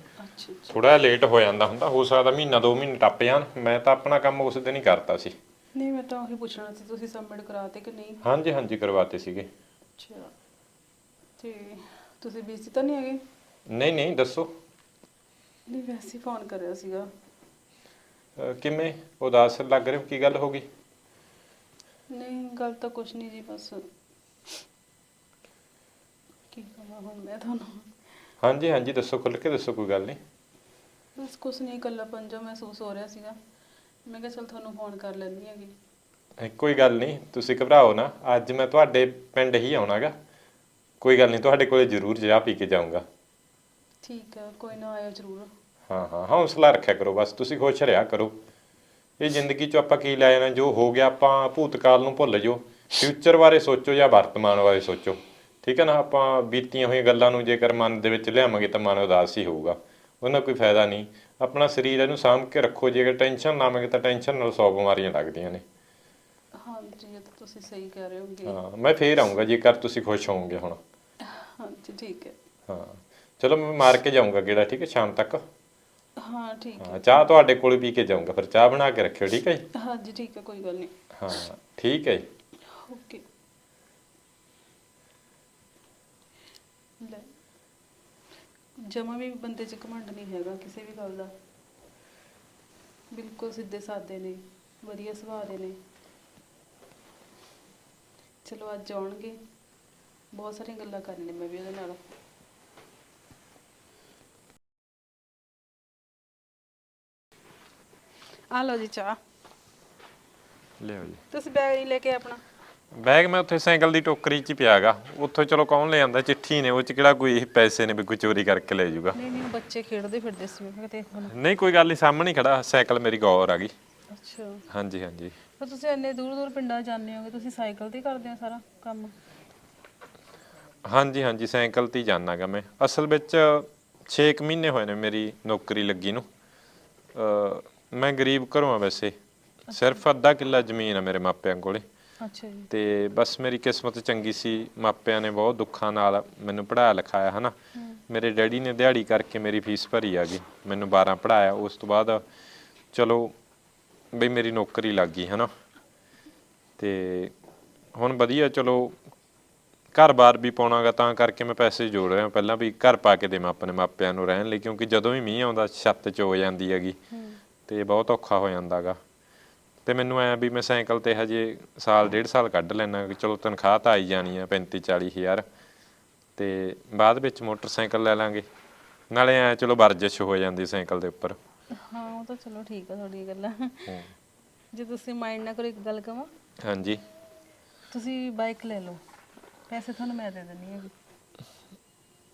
ਥੋੜਾ ਲੇਟ ਹੋ ਜਾਂਦਾ ਹੁੰਦਾ ਹੋ ਸਕਦਾ ਮਹੀਨਾ ਦੋ ਮਹੀਨੇ ਟੱਪ ਜਾਣ। ਮੈਂ ਤਾਂ ਆਪਣਾ ਕੰਮ ਉਸ ਦਿਨ ਹੀ ਕਰਤਾ ਸੀ। ਨਹੀਂ ਮੈਂ ਤਾਂ ਉਹੀ ਪੁੱਛਣਾ ਸੀ ਤੁਸੀਂ ਸਬਮਿਟ ਕਰਾਤੇ ਕਿ ਨਹੀਂ? ਹਾਂਜੀ ਹਾਂਜੀ ਕਰਵਾਤੇ ਸੀਗੇ। ਅੱਛਾ। ਤੇ ਤੁਸੀਂ ਬਿਜ਼ੀ ਤਾਂ ਨਹੀਂ ਹੈਗੇ? ਨਹੀਂ ਨਹੀਂ ਦੱਸੋ। ਨਹੀਂ ਵੈਸੇ ਫੋਨ ਕਰਿਆ ਸੀਗਾ। ਅਹ ਕਿਵੇਂ? ਉਦਾਸ ਲੱਗ ਰਹੇ ਹੋ? ਕੀ ਗੱਲ ਹੋ ਗਈ? ਨਹੀਂ ਗੱਲ ਤਾਂ ਕੁਝ ਨਹੀਂ ਜੀ ਬਸ। ਕੀ ਕਹਾਂ ਹੁਣ ਮੈਂ ਤੁਹਾਨੂੰ? ਹਾਂਜੀ ਹਾਂਜੀ ਦੱਸੋ ਖੁੱਲ ਕੇ ਦੱਸੋ ਕੋਈ ਗੱਲ ਨਹੀਂ। ਬਸ ਕੁਝ ਨਹੀਂ ਇਕੱਲਾ ਪੰਜਾ ਮਹਿਸੂਸ ਹੋ ਰਿਹਾ ਸੀਗਾ। ਮੈਂ ਕਿਹਾ ਚਲ ਤੁਹਾਨੂੰ ਫੋਨ ਕਰ ਲੈਂਦੀ ਹੈਗੀ। ਅਹ ਕੋਈ ਗੱਲ ਨਹੀਂ ਤੁਸੀਂ ਘਬਰਾਓ ਨਾ ਅੱਜ ਮੈਂ ਤੁਹਾਡੇ ਪਿੰਡ ਹੀ ਆਉਣਾਗਾ। ਕੋਈ ਗੱਲ ਨਹੀਂ ਤੁਹਾਡੇ ਕੋਲੇ ਜ਼ਰੂਰ ਚਾਹ ਪੀ ਕੇ ਜਾਊਂਗਾ। ਠੀਕ ਹੈ ਕੋਈ ਨਾ ਆਇਓ ਜ਼ਰੂਰ। ਹਾਂ ਹਾਂ ਹੌਸਲਾ ਰੱਖਿਆ ਕਰੋ ਬਸ ਤੁਸੀਂ ਖੁਸ਼ ਰਿਹਾ ਕਰੋ। ਇਹ ਜ਼ਿੰਦਗੀ 'ਚ ਆਪਾਂ ਕੀ ਲੈ ਜਾਣਾ ਜੋ ਹੋ ਗਿਆ ਆਪਾਂ ਭੂਤਕਾਲ ਨੂੰ ਭੁੱਲ ਜਾਓ। ਫਿਊਚਰ ਬਾਰੇ ਸੋਚੋ ਜਾਂ ਵਰਤਮਾਨ ਬਾਰੇ ਸੋਚੋ। ਠੀਕ ਹੈ ਨਾ ਆਪਾਂ ਬੀਤੀਆਂ ਹੋਈਆਂ ਗੱਲਾਂ ਨੂੰ ਜੇਕਰ ਮਨ ਦੇ ਵਿੱਚ ਲਿਆਵਾਂਗੇ ਤਾਂ ਮਨ ਉਦਾਸ ਹੀ ਹੋਊਗਾ। ਉਹਨਾਂ ਕੋਈ ਫਾਇਦਾ ਨਹੀਂ। ਆਪਣਾ ਸਰੀਰ ਇਹਨੂੰ ਸਾਂਭ ਕੇ ਰੱਖੋ ਜੇਕਰ ਟੈਨਸ਼ਨ ਲਾਵਾਂਗੇ ਤਾਂ ਟੈਨਸ਼ਨ ਨਾਲ 100 ਬਿਮਾਰੀਆਂ ਲੱਗਦੀਆਂ ਨੇ। ਹਾਂਜੀ ਇਹ ਤਾਂ ਤੁਸੀਂ ਸਹੀ ਕਹਿ ਰਹੇ ਹੋਗੇ। ਹਾਂ ਮੈਂ ਫੇਰ ਆਉਂਗਾ ਜੇਕਰ ਤੁਸੀਂ ਖੁਸ਼ ਹੋਵੋਗੇ ਹੁਣ। ਹਾਂਜੀ ਠੀਕ ਹੈ। ਹਾਂ ਚਲੋ ਮੈਂ ਮਾਰ ਕੇ ਜਾਊਂਗਾ ਗੇੜਾ ਠੀਕ ਹੈ ਸ਼ਾਮ ਤੱਕ। ਹਾਂ ਠੀਕ ਹੈ ਹਾਂ। ਚਾਹ ਤੁਹਾਡੇ ਕੋਲ ਪੀ ਕੇ ਜਾਊਂਗਾ ਫਿਰ ਚਾਹ ਬਣਾ ਕੇ ਰੱਖਿਓ ਠੀਕ ਹੈ ਜੀ? ਹਾਂਜੀ ਠੀਕ ਹੈ ਕੋਈ ਗੱਲ ਨਹੀਂ। ਹਾਂ ਠੀਕ ਹੈ ਜੀ। ਓਕੇ ਲੈ ਜਮਾ ਵੀ ਬੰਦੇ 'ਚ ਘਮੰਡ ਨਹੀਂ ਹੈਗਾ ਕਿਸੇ ਵੀ ਗੱਲ ਦਾ। ਬਿਲਕੁਲ ਸਿੱਧੇ ਸਾਦੇ ਨੇ ਵਧੀਆ ਸੁਭਾਅ ਦੇ ਨੇ। ਚਲੋ ਅੱਜ ਆਉਣਗੇ। ਬਹੁਤ ਸਾਰੀਆਂ ਗੱਲਾਂ ਕਰਨੀਆਂ ਮੈਂ ਵੀ ਉਹਦੇ ਨਾਲ। ਆ ਲਓ ਜੀ ਚਾਹ। ਲਿਆਓ ਜੀ। ਤੁਸੀਂ ਬੈਗ ਨਹੀਂ ਲੈ ਕੇ ਆਪਣਾ। ਬੈਗ ਮੈਂ ਉੱਥੇ ਸਾਈਕਲ ਦੀ ਟੋਕਰੀ 'ਚ ਹੀ ਪਿਆਗਾ। ਉੱਥੋਂ ਚਲੋ ਕੌਣ ਲੈ ਆਂਦਾ? ਚਿੱਠੀ ਨੇ ਉਹ 'ਚ ਕਿਹੜਾ ਕੋਈ ਪੈਸੇ ਨੇ ਵੀ ਕੋਈ ਚੋਰੀ ਕਰਕੇ ਲੈ ਜਾਊਗਾ। ਨਹੀਂ ਨਹੀਂ ਬੱਚੇ ਖੇਡਦੇ ਫਿਰਦੇ ਸੀ ਮੈਂ ਕਿਹਾ ਦੇਖ ਹੁਣ। ਨਹੀਂ ਕੋਈ ਗੱਲ ਨਹੀਂ ਸਾਹਮਣੇ ਹੀ ਖੜਾ ਸਾਈਕਲ ਮੇਰੀ ਗੌਰ ਆ ਗਈ। ਅੱਛਾ। ਹਾਂਜੀ ਹਾਂਜੀ। ਪਰ ਤੁਸੀਂ ਇੰਨੇ ਦੂਰ ਦੂਰ ਪਿੰਡਾਂ ਜਾਂਦੇ ਹੋਗੇ ਤੁਸੀਂ ਸਾਈਕਲ ਤੇ ਹੀ ਕਰਦੇ ਹੋ ਸਾਰਾ ਕੰਮ? ਹਾਂਜੀ ਹਾਂਜੀ ਸਾਈਕਲ ਤੇ ਹੀ ਜਾਣਾਗਾ ਮੈਂ। ਅਸਲ ਵਿੱਚ 6 ਮਹੀਨੇ ਹੋਏ ਨੇ ਮੇਰੀ ਨੌਕਰੀ ਲੱਗੀ ਨੂੰ। ਅ ਮੈਂ ਗਰੀਬ ਘਰੋਂ ਆ ਵੈਸੇ। ਸਿਰਫ ਅੱਧਾ ਕਿੱਲਾ ਜ਼ਮੀਨ ਆ ਮੇਰੇ ਮਾਪਿਆਂ ਕੋਲੇ। ਅੱਛਾ ਜੀ। ਤੇ ਬਸ ਮੇਰੀ ਕਿਸਮਤ ਚੰਗੀ ਸੀ ਮਾਪਿਆਂ ਨੇ ਬਹੁਤ ਦੁੱਖਾਂ ਨਾਲ ਮੈਨੂੰ ਪੜਾਇਆ ਲਿਖਾਇਆ ਹਨਾ। ਮੇਰੇ ਡੈਡੀ ਨੇ ਦਿਹਾੜੀ ਕਰਕੇ ਮੇਰੀ ਫੀਸ ਭਰੀ ਆ ਗਈ ਮੈਨੂੰ 12 ਪੜਾਇਆ ਉਸ ਤੋਂ ਬਾਅਦ ਚਲੋ ਬਈ ਮੇਰੀ ਨੌਕਰੀ ਲੱਗ ਗਈ ਹਨਾ। ਤੇ ਹੁਣ ਵਧੀਆ ਚਲੋ ਘਰ-ਬਾਰ ਵੀ ਪਾਉਣਾਗਾ ਤਾਂ ਕਰਕੇ ਮੈਂ ਪੈਸੇ ਜੋੜ ਰਿਹਾ ਪਹਿਲਾਂ ਵੀ ਘਰ ਪਾ ਕੇ ਦੇਵਾਂ ਆਪਣੇ ਮਾਪਿਆਂ ਨੂੰ ਰਹਿਣ ਲਈ ਕਿਉਂਕਿ ਜਦੋਂ ਵੀ ਮੀਂਹ ਆਉਂਦਾ ਛੱਤ ਚ ਹੋ ਜਾਂਦੀ ਹੈਗੀ ਤੇ ਬਹੁਤ ਔਖਾ ਹੋ ਜਾਂਦਾਗਾ। ਤੇ ਮੈਨੂੰ ਐ ਵੀ ਮੈਂ ਸਾਈਕਲ ਤੇ ਹਜੇ ਸਾਲ ਡੇਢ ਸਾਲ ਕੱਢ ਲੈਣਾ ਕਿ ਚਲੋ ਤਨਖਾਹ ਤਾਂ ਆਈ ਜਾਣੀ ਆ 35 40 ਹਜ਼ਾਰ। ਤੇ ਬਾਅਦ ਵਿੱਚ ਮੋਟਰਸਾਈਕਲ ਲੈ ਲਾਂਗੇ। ਨਾਲੇ ਐ ਚਲੋ ਵਰਜਿਸ਼ ਹੋ ਜਾਂਦੀ ਸਾਈਕਲ ਦੇ ਉੱਪਰ। ਹਾਂ ਉਹ ਤਾਂ ਚਲੋ ਠੀਕ ਆ ਤੁਹਾਡੀ ਗੱਲਾਂ। ਜੇ ਤੁਸੀਂ ਮਾਈਂਡ ਨਾ ਕਰੋ ਇੱਕ ਗੱਲ ਕਵਾਂ। ਹਾਂਜੀ। ਤੁਸੀਂ ਬਾਈਕ ਲੈ ਲਓ। ਪੈਸੇ ਤੁਹਾਨੂੰ ਮੈਂ ਦੇ ਦਿੰਦੀ ਹੈਗੀ।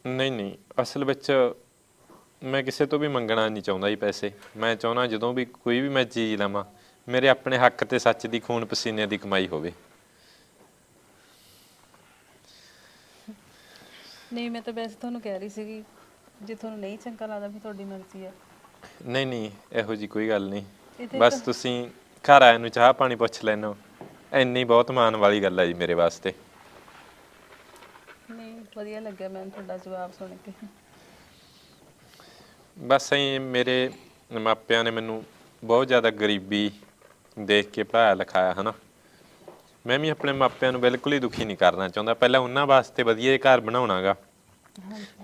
ਨਹੀਂ ਨਹੀਂ। ਅਸਲ ਵਿੱਚ ਮੈਂ ਕਿਸੇ ਤੋਂ ਵੀ ਮੰਗਣਾ ਨਹੀਂ ਚਾਹੁੰਦਾ ਜੀ ਪੈਸੇ। ਮੈਂ ਚਾਹੁੰਦਾ ਜਦੋਂ ਵੀ ਕੋਈ ਵੀ ਮੈਂ ਚੀਜ਼ ਲਵਾਂ ਮੇਰੇ ਆਪਣੇ ਹੱਕ ਤੇ ਸੱਚ ਦੀ ਖੂਨ ਪਸੀਨੇ ਦੀ ਕਮਾਈ ਹੋਵੇ। ਨਹੀਂ ਮੈਂ ਤਾਂ ਵੈਸੇ ਤੁਹਾਨੂੰ ਕਹਿ ਰਹੀ ਸੀਗੀ ਜੇ ਤੁਹਾਨੂੰ ਨਹੀਂ ਚੰਗਾ ਲੱਗਦਾ ਫਿਰ ਤੁਹਾਡੀ ਮਰਜ਼ੀ ਆ। ਨਹੀਂ ਨਹੀਂ ਇਹੋ ਜੀ ਕੋਈ ਗੱਲ ਨਹੀਂ। ਇਹਦੇ ਬਸ ਤੁਸੀਂ ਘਰ ਆਏ ਨੂੰ ਚਾਹ ਪਾਣੀ ਪੁੱਛ ਲੈਣੋ। ਇੰਨੀ ਬਹੁਤ ਮਾਣ ਵਾਲੀ ਗੱਲ ਹੈ ਜੀ ਮੇਰੇ ਵਾਸਤੇ। ਨਹੀਂ ਵਧੀਆ ਲੱਗਿਆ ਮੈਨੂੰ ਤੁਹਾਡਾ ਜਵਾਬ ਸੁਣ ਕੇ। ਬਸ ਐਂ ਮੇਰੇ ਮਾਪਿਆਂ ਨੇ ਮੈਨੂੰ ਬਹੁਤ ਜ਼ਿਆਦਾ ਗਰੀਬੀ ਦੇਖ ਕੇ ਪੜਾਇਆ ਲਿਖਾਇਆ ਹਨਾ? ਮੈਂ ਵੀ ਆਪਣੇ ਮਾਪਿਆਂ ਨੂੰ ਬਿਲਕੁਲ ਹੀ ਦੁਖੀ ਨਹੀਂ ਕਰਨਾ ਚਾਹੁੰਦਾ। ਪਹਿਲਾਂ ਉਹਨਾਂ ਵਾਸਤੇ ਵਧੀਆ ਘਰ ਬਣਾਉਣਾਗਾ।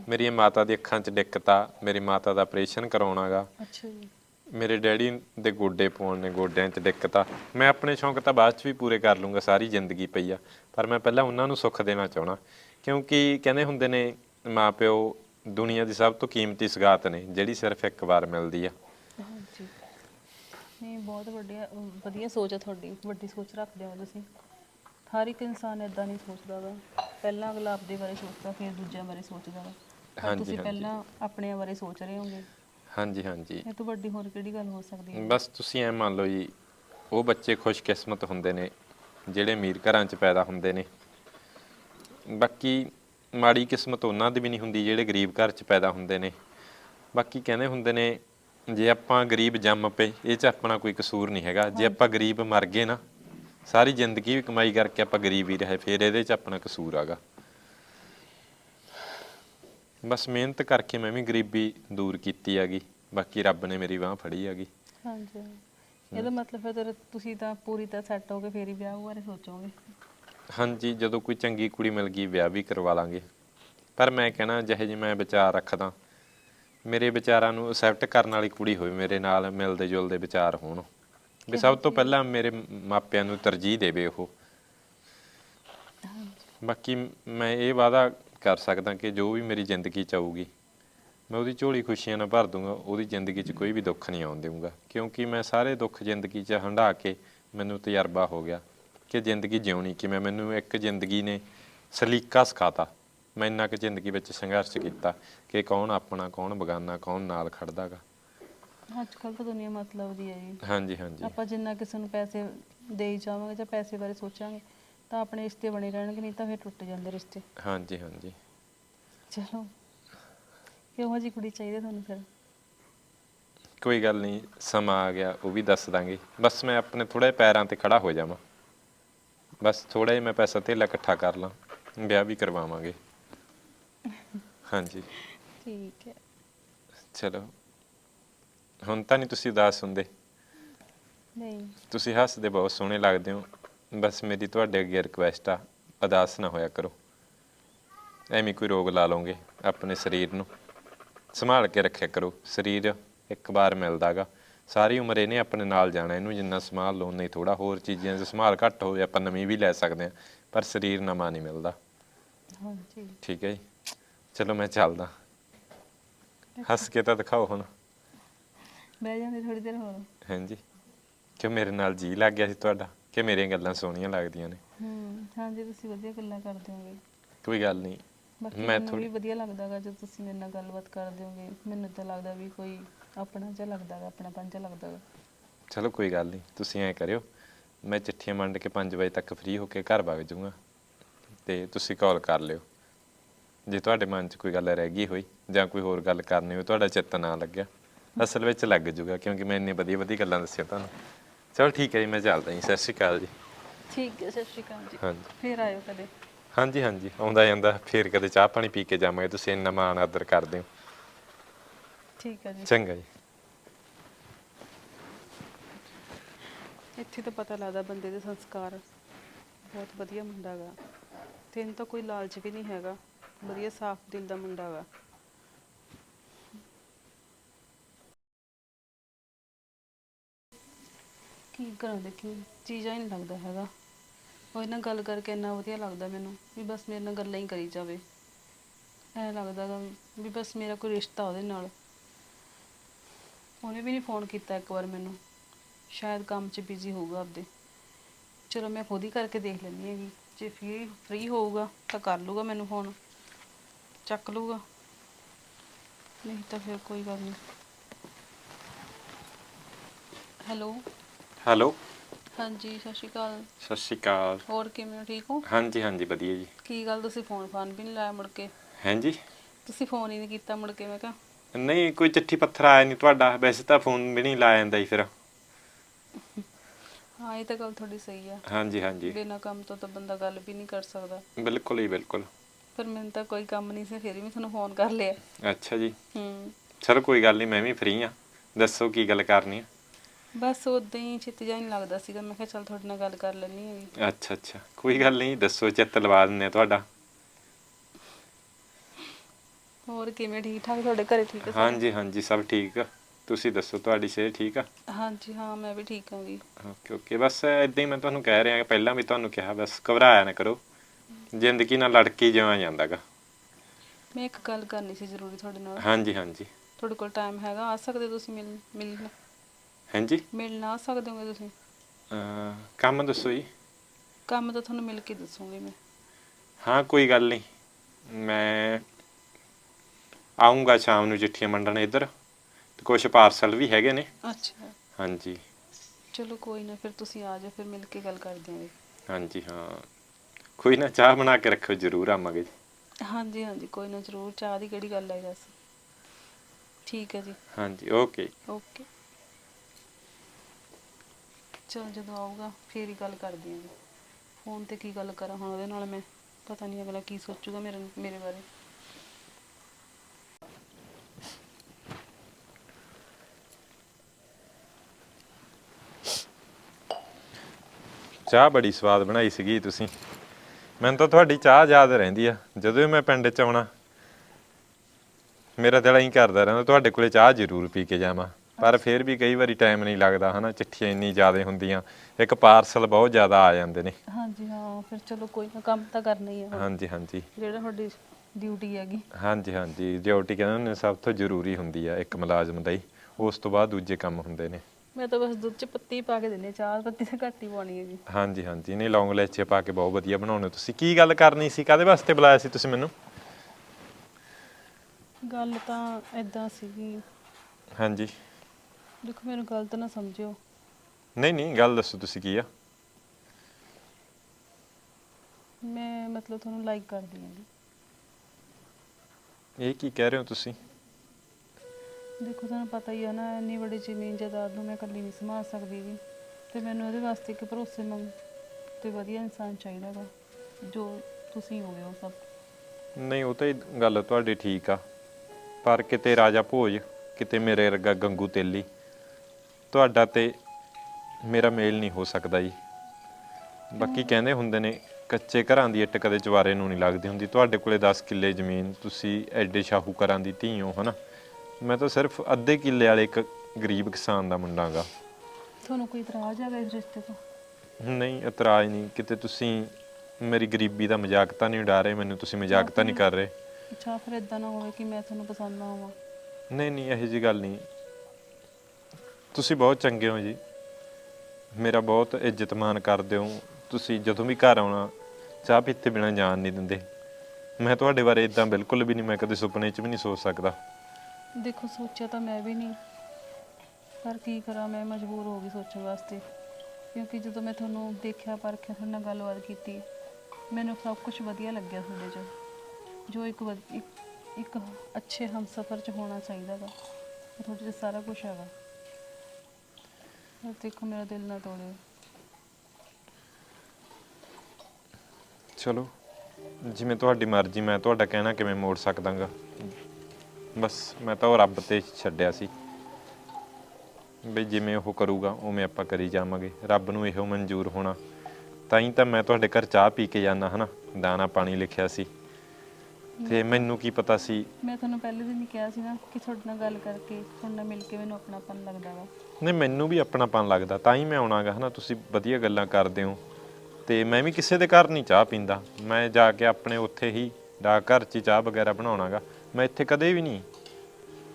ਮੇਰੀ ਮਾਤਾ ਦੀ ਅੱਖਾਂ 'ਚ ਦਿੱਕਤ ਆ ਮੇਰੀ ਮਾਤਾ ਦਾ ਆਪਰੇਸ਼ਨ ਕਰਾਉਣਾਗਾ। ਅੱਛਾ ਜੀ। ਮੇਰੇ ਡੈਡੀ ਦੇ ਗੋਡੇ ਪਾਉਣ ਨੇ ਗੋਡਿਆਂ 'ਚ ਦਿੱਕਤ। ਆ ਮੈਂ ਆਪਣੇ ਸ਼ੌਂਕ ਤਾਂ ਬਾਅਦ 'ਚ ਵੀ ਪੂਰੇ ਕਰ ਲੂੰਗਾ ਸਾਰੀ ਜ਼ਿੰਦਗੀ ਪਈ ਆ। ਪਰ ਮੈਂ ਪਹਿਲਾਂ ਉਹਨਾਂ ਨੂੰ ਸੁੱਖ ਦੇਣਾ ਚਾਹਣਾ ਕਿਉਂਕਿ ਕਹਿੰਦੇ ਹੁੰਦੇ ਨੇ ਮਾਪਿਓ ਦੁਨੀਆ ਦੀ ਸਭ ਤੋਂ ਕੀਮਤੀ ਸਗਾਤ ਨੇ ਜਿਹੜੀ ਸਿਰਫ ਇੱਕ ਵਾਰ ਮਿਲਦੀ ਆ। ਨਹੀਂ ਬਹੁਤ ਵੱਡੀਆ ਵਧੀਆ ਸੋਚ ਹੈ ਤੁਹਾਡੀ ਵੱਡੀ ਸੋਚ ਰੱਖਦੇ ਹੋ ਤੁਸੀਂ। ਹਰ ਇੱਕ ਇਨਸਾਨ ਇਦਾਂ ਨਹੀਂ ਸੋਚਦਾ ਵਾ। ਪਹਿਲਾਂ ਅਗਲਾ ਆਪਦੇ ਬਾਰੇ ਸੋਚਦਾ ਫਿਰ ਦੂਜਿਆਂ ਬਾਰੇ ਸੋਚਦਾ ਵਾ। ਪਰ ਹਾਂਜੀ, ਤੁਸੀਂ ਹਾਂਜੀ। ਪਹਿਲਾਂ ਆਪਣੇ ਬਾਰੇ ਸੋਚ ਰਹੇ ਹੋਗੇ। ਹਾਂਜੀ ਹਾਂਜੀ। ਇਹ ਤੋਂ ਵੱਡੀ ਹੋਰ ਕਿਹੜੀ ਗੱਲ ਹੋ ਸਕਦੀ ਹੈ? ਬਸ ਤੁਸੀਂ ਐ ਮੰਨ ਲਓ ਜੀ ਉਹ ਬੱਚੇ ਖੁਸ਼ਕਿਸਮਤ ਹੁੰਦੇ ਨੇ ਜਿਹੜੇ ਅਮੀਰ ਘਰਾਂ 'ਚ ਪੈਦਾ ਹੁੰਦੇ ਨੇ। ਬਾਕੀ ਮਾੜੀ ਕਿਸਮਤ ਉਹਨਾਂ ਦੀ ਵੀ ਨਹੀਂ ਹੁੰਦੀ ਜਿਹੜੇ ਗਰੀਬ ਘਰ 'ਚ ਪੈਦਾ ਹੁੰਦੇ ਨੇ। ਬਾਕੀ ਕਹਿੰਦੇ ਹੁੰਦੇ ਨੇ ਜੇ ਆਪਾਂ ਗਰੀਬ ਜੰਮ ਪਏ ਇਹ 'ਚ ਆਪਣਾ ਕੋਈ ਕਸੂਰ ਨਹੀਂ ਹੈਗਾ। ਜੇ ਆਪਾਂ ਗਰੀਬ ਮਰ ਗਏ ਨਾ ਸਾਰੀ ਜ਼ਿੰਦਗੀ ਵੀ ਕਮਾਈ ਕਰਕੇ ਆਪਾਂ ਗਰੀਬ ਹੀ ਰਹੇ ਫਿਰ ਇਹਦੇ 'ਚ ਆਪਣਾ ਕਸੂਰ ਆਗਾ ਬਸ ਮਿਹਨਤ ਕਰਕੇ ਮੈਂ ਵੀ ਗਰੀਬੀ ਦੂਰ ਕੀਤੀ ਹੈਗੀ ਬਾਕੀ ਰੱਬ ਨੇ ਮੇਰੀ ਬਾਹ ਫੜੀ ਹੈਗੀ। ਹਾਂਜੀ। ਇਹਦਾ ਮਤਲਬ ਫਿਰ ਤੇਰੇ- ਤੁਸੀਂ ਤਾਂ ਪੂਰੀ ਤਰ੍ਹਾਂ ਸੈੱਟ ਹੋ ਕੇ ਫੇਰ ਹੀ ਵਿਆਹ ਬਾਰੇ ਸੋਚੋਗੇ। ਹਾਂਜੀ ਜਦੋਂ ਕੋਈ ਚੰਗੀ ਕੁੜੀ ਮਿਲ ਗਈ ਵਿਆਹ ਵੀ ਕਰਵਾ ਲਾਂਗੇ। ਪਰ ਮੈਂ ਕਹਿਣਾ ਜਿਹੇ ਜਿਹੇ ਮੈਂ ਵਿਚਾਰ ਰੱਖਦਾ ਮੇਰੇ ਵਿਚਾਰਾਂ ਨੂੰ ਅਸੈਪਟ ਕਰਨ ਵਾਲੀ ਕੁੜੀ ਹੋਵੇ ਮੇਰੇ ਨਾਲ ਮਿਲਦੇ ਜੁਲਦੇ ਵਿਚਾਰ ਹੋਣ। ਵੀ ਸਭ ਤੋਂ ਪਹਿਲਾਂ ਮੇਰੇ ਮਾਪਿਆਂ ਨੂੰ ਤਰਜੀਹ ਦੇਵੇ ਉਹ। ਬਾਕੀ ਮੈਂ ਇਹ ਵਾਅਦਾ ਕਰ ਸਕਦਾ ਕਿ ਜੋ ਵੀ ਮੇਰੀ ਜ਼ਿੰਦਗੀ ਚ ਆਊਗੀ, ਮੈਂ ਉਹਦੀ ਝੋਲੀ ਖੁਸ਼ੀਆਂ ਨਾਲ ਭਰ ਦੂੰਗਾ, ਉਹਦੀ ਜ਼ਿੰਦਗੀ 'ਚ ਕੋਈ ਵੀ ਦੁੱਖ ਨਹੀਂ ਆਉਣ ਦੇਵਾਂਗਾ ਕਿਉਂਕਿ ਮੈਂ ਸਾਰੇ ਦੁੱਖ ਜ਼ਿੰਦਗੀ 'ਚ ਹੰਢਾ ਕੇ ਮੈਨੂੰ ਤਜਰਬਾ ਹੋ ਗਿਆ ਕਿ ਜ਼ਿੰਦਗੀ ਜਿਉਣੀ ਕਿਵੇਂ ਮੈਨੂੰ ਇੱਕ ਜ਼ਿੰਦਗੀ ਨੇ ਸਲੀਕਾ ਸਿਖਾਤਾ। ਮੈਂ ਇੰਨਾ ਕੁ ਜ਼ਿੰਦਗੀ ਵਿੱਚ ਸੰਘਰਸ਼ ਕੀਤਾ ਕਿ ਕੌਣ ਆਪਣਾ ਕੌਣ ਬਗਾਨਾ ਕੌਣ ਨਾਲ ਖੜਦਾਗਾ। ਅੱਜ ਕੱਲ ਤਾਂ ਦੁਨੀਆ ਮਤਲਬ ਦੀ ਹੈ ਜੀ। ਹਾਂਜੀ ਹਾਂਜੀ। ਆਪਾਂ ਜਿੰਨਾ ਕਿਸੇ ਨੂੰ ਪੈਸੇ ਦੇਈ ਜਾਵਾਂਗੇ ਜਾਂ ਪੈਸੇ ਬਾਰੇ ਸੋਚਾਂਗੇ ਤਾਂ ਆਪਣੇ ਰਿਸ਼ਤੇ ਬਣੇ ਰਹਿਣਗੇ ਨਹੀਂ ਤਾਂ ਫਿਰ ਟੁੱਟ ਜਾਂਦੇ ਰਿਸ਼ਤੇ। ਹਾਂਜੀ ਹਾਂਜੀ। ਚਲੋ ਕਿਹੋ ਜੀ ਕੁੜੀ ਚਾਹੀਦੀ ਤੁਹਾਨੂੰ ਫਿਰ? ਕੋਈ ਗੱਲ ਨਹੀਂ ਸਮਾਂ ਆ ਗਿਆ ਉਹ ਵੀ ਦੱਸ ਦਾਂਗੇ। ਬਸ ਮੈਂ ਆਪਣੇ ਥੋੜੇ ਪੈਰਾਂ ਤੇ ਖੜਾ ਹੋ ਜਾਵਾਂ। ਬਸ ਥੋੜਾ ਜਿਹਾ ਮੈਂ ਪੈਸਾ ਧੇਲਾ ਇਕੱਠਾ ਕਰ ਲਾਂ ਵਿਆਹ ਵੀ ਕਰਵਾਵਾਂਗੇ। ਹਾਂਜੀ। ਠੀਕ ਹੈ। ਚਲੋ। ਹੁਣ ਤਾਂ ਨਹੀਂ ਤੁਸੀਂ ਉਦਾਸ ਹੁੰਦੇ। ਨਹੀਂ। ਤੁਸੀਂ ਹੱਸਦੇ ਬਹੁਤ ਸੋਹਣੇ ਲੱਗਦੇ ਹੋ। ਬਸ ਮੇਰੀ ਤੁਹਾਡੇ ਅੱਗੇ ਰਿਕੁਐਸਟ ਆ ਉਦਾਸ ਨਾ ਹੋਇਆ ਕਰੋ। ਐਵੇਂ ਕੋਈ ਰੋਗ ਲਾ ਲਓਗੇ ਆਪਣੇ ਸਰੀਰ ਨੂੰ। ਸੰਭਾਲ ਕੇ ਰੱਖਿਆ ਕਰੋ। ਸਰੀਰ ਇੱਕ ਵਾਰ ਮਿਲਦਾਗਾ। ਸਾਰੀ ਉਮਰ ਇਹਨੇ ਆਪਣੇ ਨਾਲ ਜਾਣਾ ਇਹਨੂੰ ਜਿੰਨਾ ਸੰਭਾਲ ਲਓ ਨਹੀਂ ਥੋੜਾ ਹੋਰ ਚੀਜ਼ਾਂ 'ਚ ਸੰਭਾਲ ਘੱਟ ਹੋਵੇ ਆਪਾਂ ਨਵੀਂ ਵੀ ਲੈ ਸਕਦੇ ਹਾਂ ਪਰ ਸਰੀਰ ਨਵਾਂ ਨਹੀਂ ਮਿਲਦਾ। ਹਾਂਜੀ। ਠੀਕ ਹੈ ਜੀ। ਚਲੋ ਮੈਂ ਚੱਲਦਾ। ਹੱਸ ਕੇ ਤਾਂ ਦਿਖਾਓ ਹੁਣ। ਬਹਿ ਜਾਂਦੇ ਥੋੜੀ ਦੇਰ ਹੋਰ। ਹਾਂਜੀ। ਕਿ ਮੇਰੇ ਨਾਲ ਜੀ ਲੱਗ ਗਿਆ ਸੀ ਤੁਹਾਡਾ? ਕਿ ਮੇਰੀਆਂ ਗੱਲਾਂ ਸੋਹਣੀਆਂ ਲੱਗਦੀਆਂ ਨੇ। ਹੂੰ ਹਾਂਜੀ ਤੁਸੀਂ ਵਧੀਆ ਗੱਲਾਂ ਕਰਦੇ ਹੋਗੇ। ਕੋਈ ਗੱਲ ਨਹੀਂ। ਬਾਕੀ ਮੈਂ ਮੈਨੂੰ ਵੀ ਵਧੀਆ ਲੱਗਦਾਗਾ ਜਦੋਂ ਤੁਸੀਂ ਮੇਰੇ ਨਾਲ ਗੱਲਬਾਤ ਕਰਦੇ ਹੋਗੇ। ਮੈਨੂੰ ਤਾਂ ਲੱਗਦਾ ਵੀ ਕੋਈ ਆਪਣਾ ਜਿਹਾ ਲੱਗਦਾਗਾ ਆਪਣਾ ਪੰਜਾ ਲੱਗਦਾਗਾ। ਚਲੋ ਕੋਈ ਗੱਲ ਨਹੀਂ। ਤੁਸੀਂ ਐਂ ਕਰਿਓ। ਮੈਂ ਚਿੱਠੀਆਂ ਮੰਡ ਕੇ 5 ਵਜੇ ਤੱਕ ਫ੍ਰੀ ਹੋ ਕੇ ਘਰ ਵਗ ਜਾਊਂਗਾ। ਤੇ ਤੁਸੀਂ ਕਾਲ ਕਰ ਲਿਓ। ਜੇ ਤੁਹਾਡੇ ਮਨ 'ਚ ਕੋਈ ਗੱਲ ਰਹਿ ਗਈ ਹੋਈ ਜਾਂ ਕੋਈ ਹੋਰ ਗੱਲ ਕਰਨੀ ਹੋਵੇ ਤੁਹਾਡਾ ਚਿੱਤ ਨਾ ਲੱਗਿਆ। ਅਸਲ ਵਿੱਚ ਲੱਗ ਜਾਊਗਾ ਕਿਉਂਕਿ ਮੈਂ ਇੰਨੀ ਵਧੀਆ ਵਧੀਆ ਗੱਲਾਂ ਦੱਸੀਆਂ ਤੁਹਾਨੂੰ। ਚਲੋ ਠੀਕ ਹੈ ਜੀ ਮੈਂ ਚੱਲਦਾ ਜੀ। ਸਤਿ ਸ਼੍ਰੀ ਅਕਾਲ ਜੀ। ਠੀਕ ਹੈ ਸਤਿ ਸ਼੍ਰੀ ਅਕਾਲ ਜੀ। ਹਾਂਜੀ। ਫੇਰ ਆਇਓ ਕਦੇ। ਹਾਂਜੀ ਹਾਂਜੀ। ਆਉਂਦਾ ਜਾਂਦਾ ਫੇਰ ਕਦੇ ਚਾਹ ਪਾਣੀ ਪੀ ਕੇ ਜਾਵਾਂਗੇ। ਤੁਸੀਂ ਇੰਨਾ ਮਾਣ ਆਦਰ ਕਰਦੇ ਹੋ। ਠੀਕ ਹੈ ਜੀ। ਚੰਗਾ ਜੀ। ਇੱਥੇ ਤਾਂ ਪਤਾ ਲੱਗਦਾ ਬੰਦੇ ਦੇ ਸੰਸਕਾਰ ਬਹੁਤ ਵਧੀਆ ਮੁੰਡਾ ਗਾ ਤੇ ਇਹਨੂੰ ਤਾਂ ਕੋਈ ਲਾਲਚ ਵੀ ਨਹੀਂ ਹੈਗਾ। ਵਧੀਆ ਸਾਫ਼ ਦਿਲ ਦਾ ਮੁੰਡਾ ਵਾ। ਕੀ ਕਰਾਂ ਦੇਖੀ ਚੀਜ਼ਾਂ ਹੀ ਨਹੀਂ ਲੱਗਦਾ ਹੈਗਾ। ਉਹਦੇ ਨਾਲ ਗੱਲ ਕਰਕੇ ਇੰਨਾ ਵਧੀਆ ਲੱਗਦਾ ਮੈਨੂੰ ਵੀ ਬਸ ਮੇਰੇ ਨਾਲ ਗੱਲਾਂ ਹੀ ਕਰੀ ਜਾਵੇ। ਐ ਲੱਗਦਾ ਗਾ ਵੀ ਬਸ ਮੇਰਾ ਕੋਈ ਰਿਸ਼ਤਾ ਉਹਦੇ ਨਾਲ। ਉਹਨੇ ਵੀ ਨਹੀਂ ਫੋਨ ਕੀਤਾ ਇੱਕ ਵਾਰ ਮੈਨੂੰ। ਸ਼ਾਇਦ ਕੰਮ 'ਚ ਬਿਜ਼ੀ ਹੋਊਗਾ ਆਪਦੇ। ਚਲੋ ਮੈਂ ਖੁਦ ਹੀ ਕਰਕੇ ਦੇਖ ਲੈਂਦੀ ਹੈਗੀ। ਜੇ ਫ੍ਰੀ ਫ੍ਰੀ ਹੋਊਗਾ ਤਾਂ ਕਰ ਲੂਗਾ ਮੈਨੂੰ ਫੋਨ ਚੱਕ ਲੂਗਾ। ਨਹੀਂ ਤਾਂ ਫਿਰ ਕੋਈ ਗੱਲ ਨਹੀਂ। ਹੈਲੋ। ਹੈਲੋ। ਹਾਂਜੀ ਸਤਿ ਸ਼੍ਰੀ ਅਕਾਲ। ਸਤਿ ਸ਼੍ਰੀ ਅਕਾਲ। ਹੋਰ ਕਿਵੇਂ ਹੋ ਠੀਕ ਹੋ? ਹਾਂਜੀ ਹਾਂਜੀ ਵਧੀਆ ਜੀ। ਕੀ ਗੱਲ ਤੁਸੀਂ ਫੋਨ ਫਾਨ ਵੀ ਨਹੀਂ ਲਾਇਆ ਮੁੜ ਕੇ? ਹਾਂਜੀ। ਤੁਸੀਂ ਫੋਨ ਹੀ ਨਹੀਂ ਕੀਤਾ ਮੁੜ ਕੇ ਮੈਂ ਕਿਹਾ। ਨਹੀਂ ਕੋਈ ਚਿੱਠੀ ਪੱਥਰ ਆਇਆ ਨਹੀਂ ਤੁਹਾਡਾ ਵੈਸੇ ਤਾਂ ਫੋਨ ਵੀ ਨਹੀਂ ਲਾਇਆ ਜਾਂਦਾ ਜੀ ਫਿਰ। ਹਾਂ ਇਹ ਤਾਂ ਗੱਲ ਤੁਹਾਡੀ ਸਹੀ ਆ। ਹਾਂਜੀ ਹਾਂਜੀ। ਬਿਨਾਂ ਕੰਮ ਤੋਂ ਤਾਂ ਬੰਦਾ ਗੱਲ ਵੀ ਨਹੀਂ ਕਰ ਸਕਦਾ। ਬਿਲਕੁਲ ਹੀ ਬਿਲਕੁਲ। ਪਰ ਮੈਨੂੰ ਤਾਂ ਕੋਈ ਕੰਮ ਨਹੀਂ ਸੀ ਫਿਰ ਵੀ ਤੁਹਾਨੂੰ ਫੋਨ ਕਰ ਲਿਆ। ਅੱਛਾ ਜੀ। ਹੂੰ। ਚਲੋ ਕੋਈ ਗੱਲ ਨਹੀਂ ਮੈਂ ਵੀ ਫ੍ਰੀ ਆ ਦੱਸੋ ਕੀ ਗੱਲ ਕਰਨੀ ਆ? ਬਸ ਉਦਾਂ ਹੀ ਚਿੱਤ ਜਿਹਾ ਨਹੀਂ ਲੱਗਦਾ ਸੀਗਾ ਮੈਂ ਕਿਹਾ ਚੱਲ ਤੁਹਾਡੇ ਨਾਲ ਗੱਲ ਕਰ ਲੈਣੀ ਹੈਗੀ ਅੱਛਾ ਅੱਛਾ। ਕੋਈ ਗੱਲ ਨਹੀਂ ਦੱਸੋ ਚਿੱਤ ਲਵਾ ਦਿੰਨੇ ਆ ਤੁਹਾਡਾ। ਹੋਰ ਕਿਵੇਂ ਠੀਕ ਠਾਕ ਤੁਹਾਡੇ ਘਰੇ ਠੀਕ ਹੈ ਸਾਰੇ? ਹਾਂਜੀ ਹਾਂਜੀ ਸਭ ਠੀਕ ਆ। ਤੁਸੀਂ ਦੱਸੋ ਤੁਹਾਡੀ ਸਿਹਤ ਠੀਕ ਆ? ਹਾਂਜੀ ਹਾਂ ਮੈਂ ਵੀ ਠੀਕ ਹਾਂਗੀ ਓਕੇ ਓਕੇ। ਬਸ ਇਦਾਂ ਹੀ ਮੈਂ ਤੁਹਾਨੂੰ ਕਹਿ ਰਿਹਾ ਪਹਿਲਾਂ ਵੀ ਤੁਹਾਨੂੰ ਕਿਹਾ ਬਸ ਘਬਰਾਇਆ ਨਾ ਕਰੋ। ਜ਼ਿੰਦਗੀ ਨਾਲ ਲੜ ਕੇ ਜਿਉਂ ਜਾਂਦਾਗਾ। ਮੈਂ ਇੱਕ ਗੱਲ ਕਰਨੀ ਸੀ ਜ਼ਰੂਰੀ ਤੁਹਾਡੇ ਨਾਲ। ਹਾਂਜੀ ਹਾਂਜੀ। ਤੁਹਾਡੇ ਕੋਲ ਟਾਈਮ ਹੈਗਾ ਆ ਸਕਦੇ ਤੁਸੀਂ ਮਿਲ ਮਿਲਣ। ਹਾਂਜੀ? ਮਿਲਣ ਆ ਸਕਦੇ ਹੋਗੇ ਤੁਸੀਂ। ਅਹ ਕੰਮ ਦੱਸੋ ਜੀ। ਕੰਮ ਤਾਂ ਤੁਹਾਨੂੰ ਮਿਲ ਕੇ ਦੱਸੂਗੀ ਮੈਂ। ਹਾਂ ਕੋਈ ਗੱਲ ਨਹੀਂ। ਮੈਂ ਆਉਂਗਾ ਸ਼ਾਮ ਨੂੰ ਚਿੱਠੀਆਂ ਮੰਡਣ ਇੱਧਰ। ਤੇ ਕੁਝ ਪਾਰਸਲ ਵੀ ਹੈਗੇ ਨੇ। ਅੱਛਾ। ਹਾਂਜੀ। ਚਲੋ ਕੋਈ ਨਾ ਫਿਰ ਤੁਸੀਂ ਆ ਜਾਓ ਫਿਰ ਮਿਲ ਕੇ ਗੱਲ ਕਰ ਦਿਆਂਗੇ ਹਾਂਜੀ ਹਾਂ। ਕੋਈ ਨਾ ਚਾਹ ਬਣਾ ਕੇ ਰੱਖਿਓ ਜ਼ਰੂਰ ਆਵਾਂਗੇ ਹਾਂਜੀ ਹਾਂਜੀ ਕੋਈ ਨਾ ਜ਼ਰੂਰ ਚਾਹ ਦੀ ਕਿਹੜੀ ਗੱਲ ਹੈ ਦੱਸ। ਠੀਕ ਹੈ ਜੀ। ਹਾਂਜੀ ਓਕੇ ਓਕੇ। ਚਲ ਜਦੋਂ ਆਊਗਾ ਫੇਰ ਹੀ ਗੱਲ ਕਰਦੀ ਹਾਂ ਫੋਨ ਤੇ ਕੀ ਗੱਲ ਕਰਾਂ ਹੁਣ ਉਹਦੇ ਨਾਲ ਮੈਂ ਪਤਾ ਨਹੀਂ ਅਗਲਾ ਕੀ ਸੋਚੂਗਾ ਮੇਰੇ ਮੇਰੇ ਬਾਰੇ। ਚਾਹ ਬੜੀ ਸਵਾਦ ਬਣਾਈ ਸੀਗੀ ਤੁਸੀਂ। ਮੈਨੂੰ ਤਾਂ ਤੁਹਾਡੀ ਚਾਹ ਯਾਦ ਰਹਿੰਦੀ ਆ ਜਦੋਂ ਵੀ ਮੈਂ ਪਿੰਡ 'ਚ ਆਉਣਾ। ਮੇਰਾ ਦਿਲ ਹੀ ਕਰਦਾ ਰਹਿੰਦਾ ਤੁਹਾਡੇ ਕੋਲੇ ਚਾਹ ਜ਼ਰੂਰ ਪੀ ਕੇ ਜਾਵਾਂ। ਪਰ ਫਿਰ ਵੀ ਕਈ ਵਾਰੀ ਟਾਈਮ ਨਹੀਂ ਲੱਗਦਾ ਹਨਾ ਚਿੱਠੀਆਂ ਇੰਨੀ ਜ਼ਿਆਦਾ ਹੁੰਦੀਆਂ ਇੱਕ ਪਾਰਸਲ ਬਹੁਤ ਜ਼ਿਆਦਾ ਆ ਜਾਂਦੇ ਨੇ। ਹਾਂਜੀ ਹਾਂ ਫਿਰ ਚਲੋ ਕੋਈ ਨਾ ਕੰਮ ਤਾਂ ਕਰਨਾ ਹੀ ਆ। ਹਾਂਜੀ ਹਾਂਜੀ। ਜਿਹੜਾ ਤੁਹਾਡੀ ਡਿਊਟੀ ਹੈਗੀ। ਹਾਂਜੀ ਹਾਂਜੀ ਡਿਊਟੀ ਕਹਿੰਦੇ ਨੇ ਸਭ ਤੋਂ ਜ਼ਰੂਰੀ ਹੁੰਦੀ ਆ ਇੱਕ ਮੁਲਾਜ਼ਮ ਦਾ ਹੀ ਉਸ ਤੋਂ ਬਾਅਦ ਦੂਜੇ ਕੰਮ ਹੁੰਦੇ ਨੇ। ਮੈਂ ਤਾਂ ਬਸ ਦੁੱਧ ਚ ਪੱਤੀ ਪਾ ਕੇ ਹਾਂ, ਚਾਹ ਪੱਤੀ ਤਾਂ ਘੱਟ ਹੀ ਪਾਉਣੀ ਹੈ ਜੀ ਹਾਂਜੀ ਹਾਂਜੀ। ਨਹੀਂ ਲੌਂਗ ਲੈਚੇ ਪਾ ਕੇ ਬਹੁਤ ਵਧੀਆ ਬਣਾਉਣੇ ਤੁਸੀਂ। ਕੀ ਗੱਲ ਕਰਨੀ ਸੀ? ਕਾਦੇ ਵਾਸਤੇ ਬੁਲਾਇਆ ਸੀ ਤੁਸੀਂ ਮੈਨੂੰ? ਗੱਲ ਤਾਂ ਐਦਾਂ ਸੀਗੀ। ਹਾਂਜੀ। ਦੇਖੋ ਮੈਨੂੰ ਗਲਤ ਨਾ ਸਮਝਿਓ। ਨਹੀਂ ਨਹੀਂ ਗੱਲ ਦੱਸੋ ਤੁਸੀਂ ਕੀ ਆ? ਮੈਂ ਮਤਲਬ ਤੁਹਾਨੂੰ ਲਾਈਕ ਕਰਦੀ ਹਾਂ ਜੀ ਇਹ ਕੀ ਕਹਿ ਰਹੇ ਹੋ ਤੁਸੀਂ? ਦੇਖੋ ਤੁਹਾਨੂੰ ਪਤਾ ਹੀ ਆ ਨਾ ਇੰਨੀ ਵੱਡੀ ਜ਼ਮੀਨ ਜਾਇਦਾਦ ਨੂੰ ਮੈਂ ਇਕੱਲੀ ਨਹੀਂ ਸੰਭਾਲ ਸਕਦੀ ਜੀ ਤੇ ਮੈਨੂੰ ਉਹਦੇ ਵਾਸਤੇ ਇੱਕ ਭਰੋਸੇਮੰਦ ਤੇ ਵਧੀਆ ਇਨਸਾਨ ਚਾਹੀਦਾ ਵਾ ਜੋ ਤੁਸੀਂ ਹੋਵੇ ਉਹ ਸਭ। ਨਹੀਂ ਉਹ ਤਾਂ ਇਹ ਗੱਲ ਤੁਹਾਡੀ ਠੀਕ ਆ। ਪਰ ਕਿਤੇ ਰਾਜਾ ਭੋਜ ਕਿਤੇ ਮੇਰੇ ਵਰਗਾ ਗੰਗੂ ਤੇਲੀ ਤੁਹਾਡਾ ਤੇ ਮੇਰਾ ਮੇਲ ਨਹੀਂ ਹੋ ਸਕਦਾ ਜੀ। ਬਾਕੀ ਕਹਿੰਦੇ ਹੁੰਦੇ ਨੇ ਕੱਚੇ ਘਰਾਂ ਦੀ ਇੱਟ ਕਦੇ ਚਵਾਰੇ ਨੂੰ ਨਹੀਂ ਲੱਗਦੀ ਹੁੰਦੀ। ਤੁਹਾਡੇ ਕੋਲੇ 10 ਕਿੱਲੇ ਜ਼ਮੀਨ ਤੁਸੀਂ ਐਡੇ ਸ਼ਾਹੂਕਾਰਾਂ ਦੀ ਧੀ ਹੋ ਹਨਾ? ਮੈਂ ਤਾਂ ਸਿਰਫ ਅੱਧੇ ਕਿੱਲੇ ਵਾਲੇ ਇੱਕ ਗਰੀਬ ਕਿਸਾਨ ਦਾ ਮੁੰਡਾ ਗਾ। ਤੁਹਾਨੂੰ ਕੋਈ ਇਤਰਾਜ਼ ਹੈਗਾ ਇਸ ਰਿਸ਼ਤੇ ਤੋਂ? ਨਹੀਂ ਇਤਰਾਜ਼ ਨਹੀਂ। ਕਿਤੇ ਤੁਸੀਂ ਮੇਰੀ ਗਰੀਬੀ ਦਾ ਮਜ਼ਾਕ ਤਾਂ ਨਹੀਂ ਉਡਾ ਰਹੇ? ਮੈਨੂੰ ਤੁਸੀਂ ਮਜ਼ਾਕ ਤਾਂ ਨਹੀਂ ਕਰ ਰਹੇ? ਅੱਛਾ ਫਿਰ ਇਦਾਂ ਨਾ ਹੋਵੇ ਕਿ ਮੈਂ ਤੁਹਾਨੂੰ ਪਸੰਦ ਨਾ ਹੋਵਾਂ। ਨਹੀਂ ਨਹੀਂ ਇਹੋ ਜੀ ਗੱਲ ਨਹੀਂ। ਤੁਸੀਂ ਬਹੁਤ ਚੰਗੇ ਹੋ ਜੀ। ਮੇਰਾ ਬਹੁਤ ਇੱਜ਼ਤ ਮਾਨ ਕਰਦੇ ਹੋ। ਤੁਸੀਂ ਜਦੋਂ ਵੀ ਘਰ ਆਉਣਾ ਚਾਹ ਪੀਤੇ ਬਿਨਾ ਜਾਣ ਨਹੀਂ ਦਿੰਦੇ। ਮੈਂ ਤੁਹਾਡੇ ਬਾਰੇ ਇਦਾਂ ਬਿਲਕੁਲ ਵੀ ਨਹੀਂ ਮੈਂ ਕਦੇ ਸੁਪਨੇ 'ਚ ਵੀ ਨਹੀਂ ਸੋਚ ਸਕਦਾ। ਦੇਖੋ, ਸੋਚਿਆ ਤਾਂ ਮੈਂ ਵੀ ਨਹੀਂ। ਪਰ ਕੀ ਕਰਾਂ, ਮੈਂ ਮਜਬੂਰ ਹੋ ਗਈ ਸੋਚਣ ਵਾਸਤੇ। ਕਿਉਂਕਿ ਜਦੋਂ ਮੈਂ ਤੁਹਾਨੂੰ ਦੇਖਿਆ, ਪਰਖਿਆ, ਤੁਹਾਡੇ ਨਾਲ ਗੱਲਬਾਤ ਕੀਤੀ, ਮੈਨੂੰ ਸਭ ਕੁਝ ਵਧੀਆ ਲੱਗਿਆ ਤੁਹਾਡੇ 'ਚ। ਜੋ ਇੱਕ ਵਧ- ਇੱਕ- ਇੱਕ ਅੱਛੇ ਹਮਸਫਰ 'ਚ ਹੋਣਾ ਚਾਹੀਦਾ ਵਾ ਉਹ ਤੁਹਾਡੇ 'ਚ ਸਾਰਾ ਕੁਝ ਹੈਗਾ। ਪਰ ਦੇਖੋ, ਮੇਰਾ ਦਿਲ ਨਾ ਤੋੜਿਓ ਚਲੋ। ਜਿਵੇਂ ਤੁਹਾਡੀ ਮਰਜ਼ੀ, ਮੈਂ ਤੁਹਾਡਾ ਕਹਿਣਾ ਕਿਵੇਂ ਮੋੜ ਸਕਦਾਗਾ ਬਸ ਮੈਂ ਤਾਂ ਉਹ ਰੱਬ ਤੇ ਛੱਡਿਆ ਸੀ। ਵੀ ਜਿਵੇਂ ਉਹ ਕਰੂਗਾ ਉਵੇਂ ਆਪਾਂ ਕਰੀ ਜਾਵਾਂਗੇ। ਰੱਬ ਨੂੰ ਇਹੋ ਮਨਜ਼ੂਰ ਹੋਣਾ। ਤਾਂ ਹੀ ਤਾਂ ਮੈਂ ਤੁਹਾਡੇ ਘਰ ਚਾਹ ਪੀ ਕੇ ਜਾਣਾ ਹਨਾ? ਦਾਣਾ ਪਾਣੀ ਲਿਖਿਆ ਸੀ। ਤੇ ਮੈਨੂੰ ਕੀ ਪਤਾ ਸੀ? ਮੈਂ ਤੁਹਾਨੂੰ ਪਹਿਲੇ ਦਿਨ ਹੀ ਕਿਹਾ ਸੀ ਨਾ ਕਿ ਤੁਹਾਡੇ ਨਾਲ ਗੱਲ ਕਰਕੇ ਤੁਹਾਡੇ ਨਾਲ ਮਿਲ ਕੇ ਮੈਨੂੰ ਆਪਣਾਪਨ ਲੱਗਦਾ ਵਾ। ਨਹੀਂ ਮੈਨੂੰ ਵੀ ਆਪਣਾਪਨ ਲੱਗਦਾ। ਤਾਂ ਹੀ ਮੈਂ ਆਉਣਾਗਾ ਹਨਾ? ਤੁਸੀਂ ਵਧੀਆ ਗੱਲਾਂ ਕਰਦੇ ਹੋ। ਤੇ ਮੈਂ ਵੀ ਕਿਸੇ ਦੇ ਘਰ ਨਹੀਂ ਚਾਹ ਪੀਂਦਾ। ਮੈਂ ਜਾ ਕੇ ਆਪਣੇ ਉੱਥੇ ਹੀ ਘਰ 'ਚ ਹੀ ਚਾਹ ਵਗੈਰਾ ਬਣਾਉਣਾਗਾ। ਮੈਂ ਇੱਥੇ ਕਦੇ ਵੀ ਨਹੀਂ।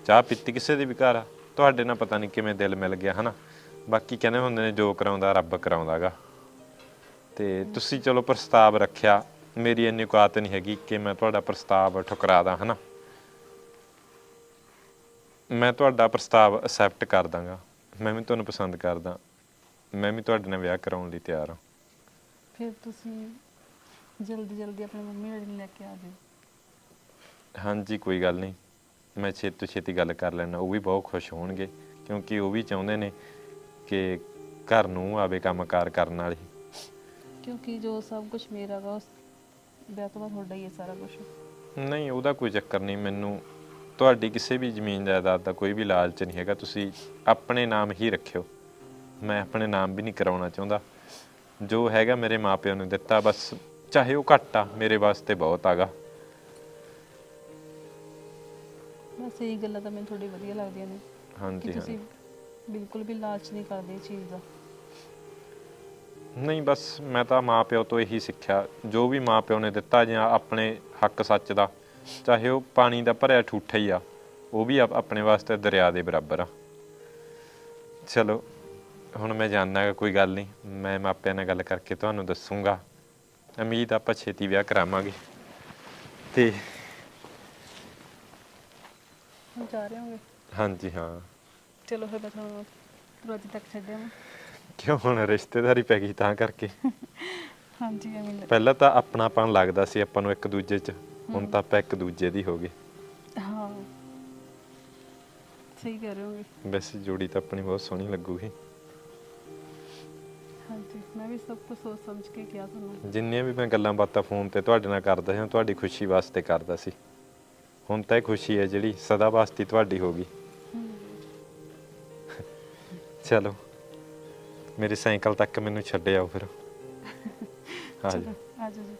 ਚਾਹ ਪੀਤੀ ਕਿਸੇ ਦੇ ਵੀ ਘਰ। ਤੁਹਾਡੇ ਨਾਲ ਪਤਾ ਨਹੀਂ ਕਿਵੇਂ ਦਿਲ ਮਿਲ ਗਿਆ, ਹਨਾ? ਬਾਕੀ ਕਹਿੰਦੇ ਹੁੰਦੇ ਨੇ, ਜੋ ਕਰਾਉਂਦਾ ਰੱਬ ਕਰਾਉਂਦਾਗਾ। ਤੇ ਤੁਸੀਂ ਚਲੋ ਪ੍ਰਸਤਾਵ ਰੱਖਿਆ। ਮੇਰੀ ਇੰਨੀ ਔਕਾਤ ਨਹੀਂ ਹੈਗੀ ਕਿ ਮੈਂ ਤੁਹਾਡਾ ਪ੍ਰਸਤਾਵ ਠੁਕਰਾ ਦਾਂ, ਹਨਾ? ਮੈਂ ਤੁਹਾਡਾ ਪ੍ਰਸਤਾਵ ਅਸੈਪਟ ਕਰ ਦਾਂਗਾ। ਮੈਂ ਵੀ ਤੁਹਾਨੂੰ ਪਸੰਦ ਕਰਦਾ। ਮੈਂ ਵੀ ਤੁਹਾਡੇ ਨਾਲ ਵਿਆਹ ਕਰਾਉਣ ਲਈ ਤਿਆਰ ਹਾਂ। ਫਿਰ ਤੁਸੀਂ ਜਲਦੀ ਜਲਦੀ ਆਪਣੇ ਮੰਮੀ ਡੈਡੀ ਨੂੰ ਲੈ ਕੇ ਆ ਜਿਓ ਹਾਂਜੀ ਕੋਈ ਗੱਲ ਨਹੀਂ। ਮੈਂ ਛੇਤੀ ਤੋਂ ਛੇਤੀ ਗੱਲ ਕਰ ਲੈਣਾ ਉਹ ਵੀ ਬਹੁਤ ਖੁਸ਼ ਹੋਣਗੇ ਕਿਉਂਕਿ ਉਹ ਵੀ ਚਾਹੁੰਦੇ ਨੇ ਕਿ ਘਰ ਨੂੰ ਆਵੇ ਕੰਮਕਾਰ ਕਰਨ ਵਾਲੀ। ਕਿਉਂਕਿ ਜੋ ਸਭ ਕੁਝ ਮੇਰਾ ਵਾ ਉਸ ਵਿਆਹ ਤੋਂ ਬਾਅਦ ਤੁਹਾਡਾ ਹੀ ਹੈ ਸਾਰਾ ਕੁਝ ਨਹੀਂ ਉਹਦਾ ਕੋਈ ਚੱਕਰ ਨਹੀਂ ਮੈਨੂੰ ਤੁਹਾਡੀ ਕਿਸੇ ਵੀ ਜ਼ਮੀਨ ਜਾਇਦਾਦ ਦਾ ਕੋਈ ਵੀ ਲਾਲਚ ਨਹੀਂ ਹੈਗਾ ਤੁਸੀਂ ਆਪਣੇ ਨਾਮ ਹੀ ਰੱਖਿਓ। ਮੈਂ ਆਪਣੇ ਨਾਮ ਵੀ ਨਹੀਂ ਕਰਾਉਣਾ ਚਾਹੁੰਦਾ। ਜੋ ਹੈਗਾ ਮੇਰੇ ਮਾਪਿਆਂ ਨੇ ਦਿੱਤਾ ਬਸ ਚਾਹੇ ਉਹ ਘੱਟ ਆ ਮੇਰੇ ਵਾਸਤੇ ਬਹੁਤ ਆਗਾ। ਬਸ ਇਹੀ ਗੱਲਾਂ ਤਾਂ ਮੈਨੂੰ ਥੋੜੀ ਵਧੀਆ ਲੱਗਦੀਆਂ ਨੇ ਕਿ ਹਾਂਜੀ ਤੁਸੀਂ ਬਿਲਕੁਲ ਵੀ ਲਾਲਚ ਨਹੀਂ ਕਰਦੇ ਇਸ ਚੀਜ਼ ਦਾ। ਨਹੀਂ ਬਸ ਮੈਂ ਤਾਂ ਮਾਪਿਓ ਤੋਂ ਇਹੀ ਸਿੱਖਿਆ ਜੋ ਵੀ ਮਾਪਿਓ ਨੇ ਦਿੱਤਾ ਜਾਂ ਆਪਣੇ ਹੱਕ ਸੱਚ ਦਾ ਚਾਹੇ ਉਹ ਪਾਣੀ ਦਾ ਭਰਿਆ ਠੂਠਾ ਹੀ ਆ ਉਹ ਵੀ ਆਪ- ਆਪਣੇ ਵਾਸਤੇ ਦਰਿਆ ਦੇ ਬਰਾਬਰ ਆ। ਚਲੋ ਹੁਣ ਮੈਂ ਜਾਣਦਾ ਗਾ ਕੋਈ ਗੱਲ ਨਹੀਂ ਮੈਂ ਮਾਪਿਆਂ ਨਾਲ ਗੱਲ ਕਰਕੇ ਤੁਹਾਨੂੰ ਦੱਸੂਗਾ। ਉਮੀਦ ਆ ਆਪਾਂ ਛੇਤੀ ਵਿਆਹ ਕਰਾਵਾਂਗੇ। ਤੇ ਜਾ ਰਹੇ ਹੋਗੇ? ਹਾਂਜੀ ਹਾਂ। ਚਲੋ ਫਿਰ ਮੈਂ ਤੁਹਾਨੂੰ ਰੋਜ਼ ਤੱਕ ਛੱਡਿਆ ਕਿਉਂ ਹੁਣ ਰਿਸ਼ਤੇਦਾਰੀ ਪੈ ਗਈ ਤਾਂ ਕਰਕੇ? ਹਾਂਜੀ ਐਵੇਂ ਲੱਗ- ਪਹਿਲਾਂ ਤਾਂ ਆਪਣਾਪਣ ਲੱਗਦਾ ਸੀ ਆਪਾਂ ਨੂੰ ਇੱਕ ਦੂਜੇ 'ਚ ਹੁਣ ਤਾਂ ਆਪਾਂ ਇੱਕ ਦੂਜੇ ਦੀ ਹੋ ਗਏ। ਹਾਂ। ਸਹੀ ਕਹਿ ਰਹੇ ਹੋਗੇ। ਵੈਸੇ ਜੋੜੀ ਤਾਂ ਆਪਣੀ ਬਹੁਤ ਸੋਹਣੀ ਲੱਗੂਗੀ। ਹਾਂਜੀ ਮੈਂ ਵੀ ਸਭ ਕੁਝ ਸੋਚ ਸਮਝ ਕੇ ਕਿਹਾ ਤੁਹਾਨੂੰ। ਜਿੰਨੀਆਂ ਵੀ ਮੈਂ ਗੱਲਾਂ ਬਾਤਾਂ ਫੋਨ ਤੇ ਤੁਹਾਡੇ ਨਾਲ ਕਰਦਾ ਸੀ ਉਹ ਤੁਹਾਡੀ ਖੁਸ਼ੀ ਵਾਸਤੇ ਕਰਦਾ ਸੀ। ਹੁਣ ਤਾਂ ਇਹ ਖੁਸ਼ੀ ਹੈ ਜਿਹੜੀ ਸਦਾ ਵਾਸਤੇ ਤੁਹਾਡੀ ਹੋ ਗਈ। ਚਲੋ ਮੇਰੇ ਸਾਈਕਲ ਤੱਕ ਮੈਨੂੰ ਛੱਡ ਆਓ ਫਿਰ। ਹਾਂ ਚਲੋ ਆ ਜਾਓ ਜੀ।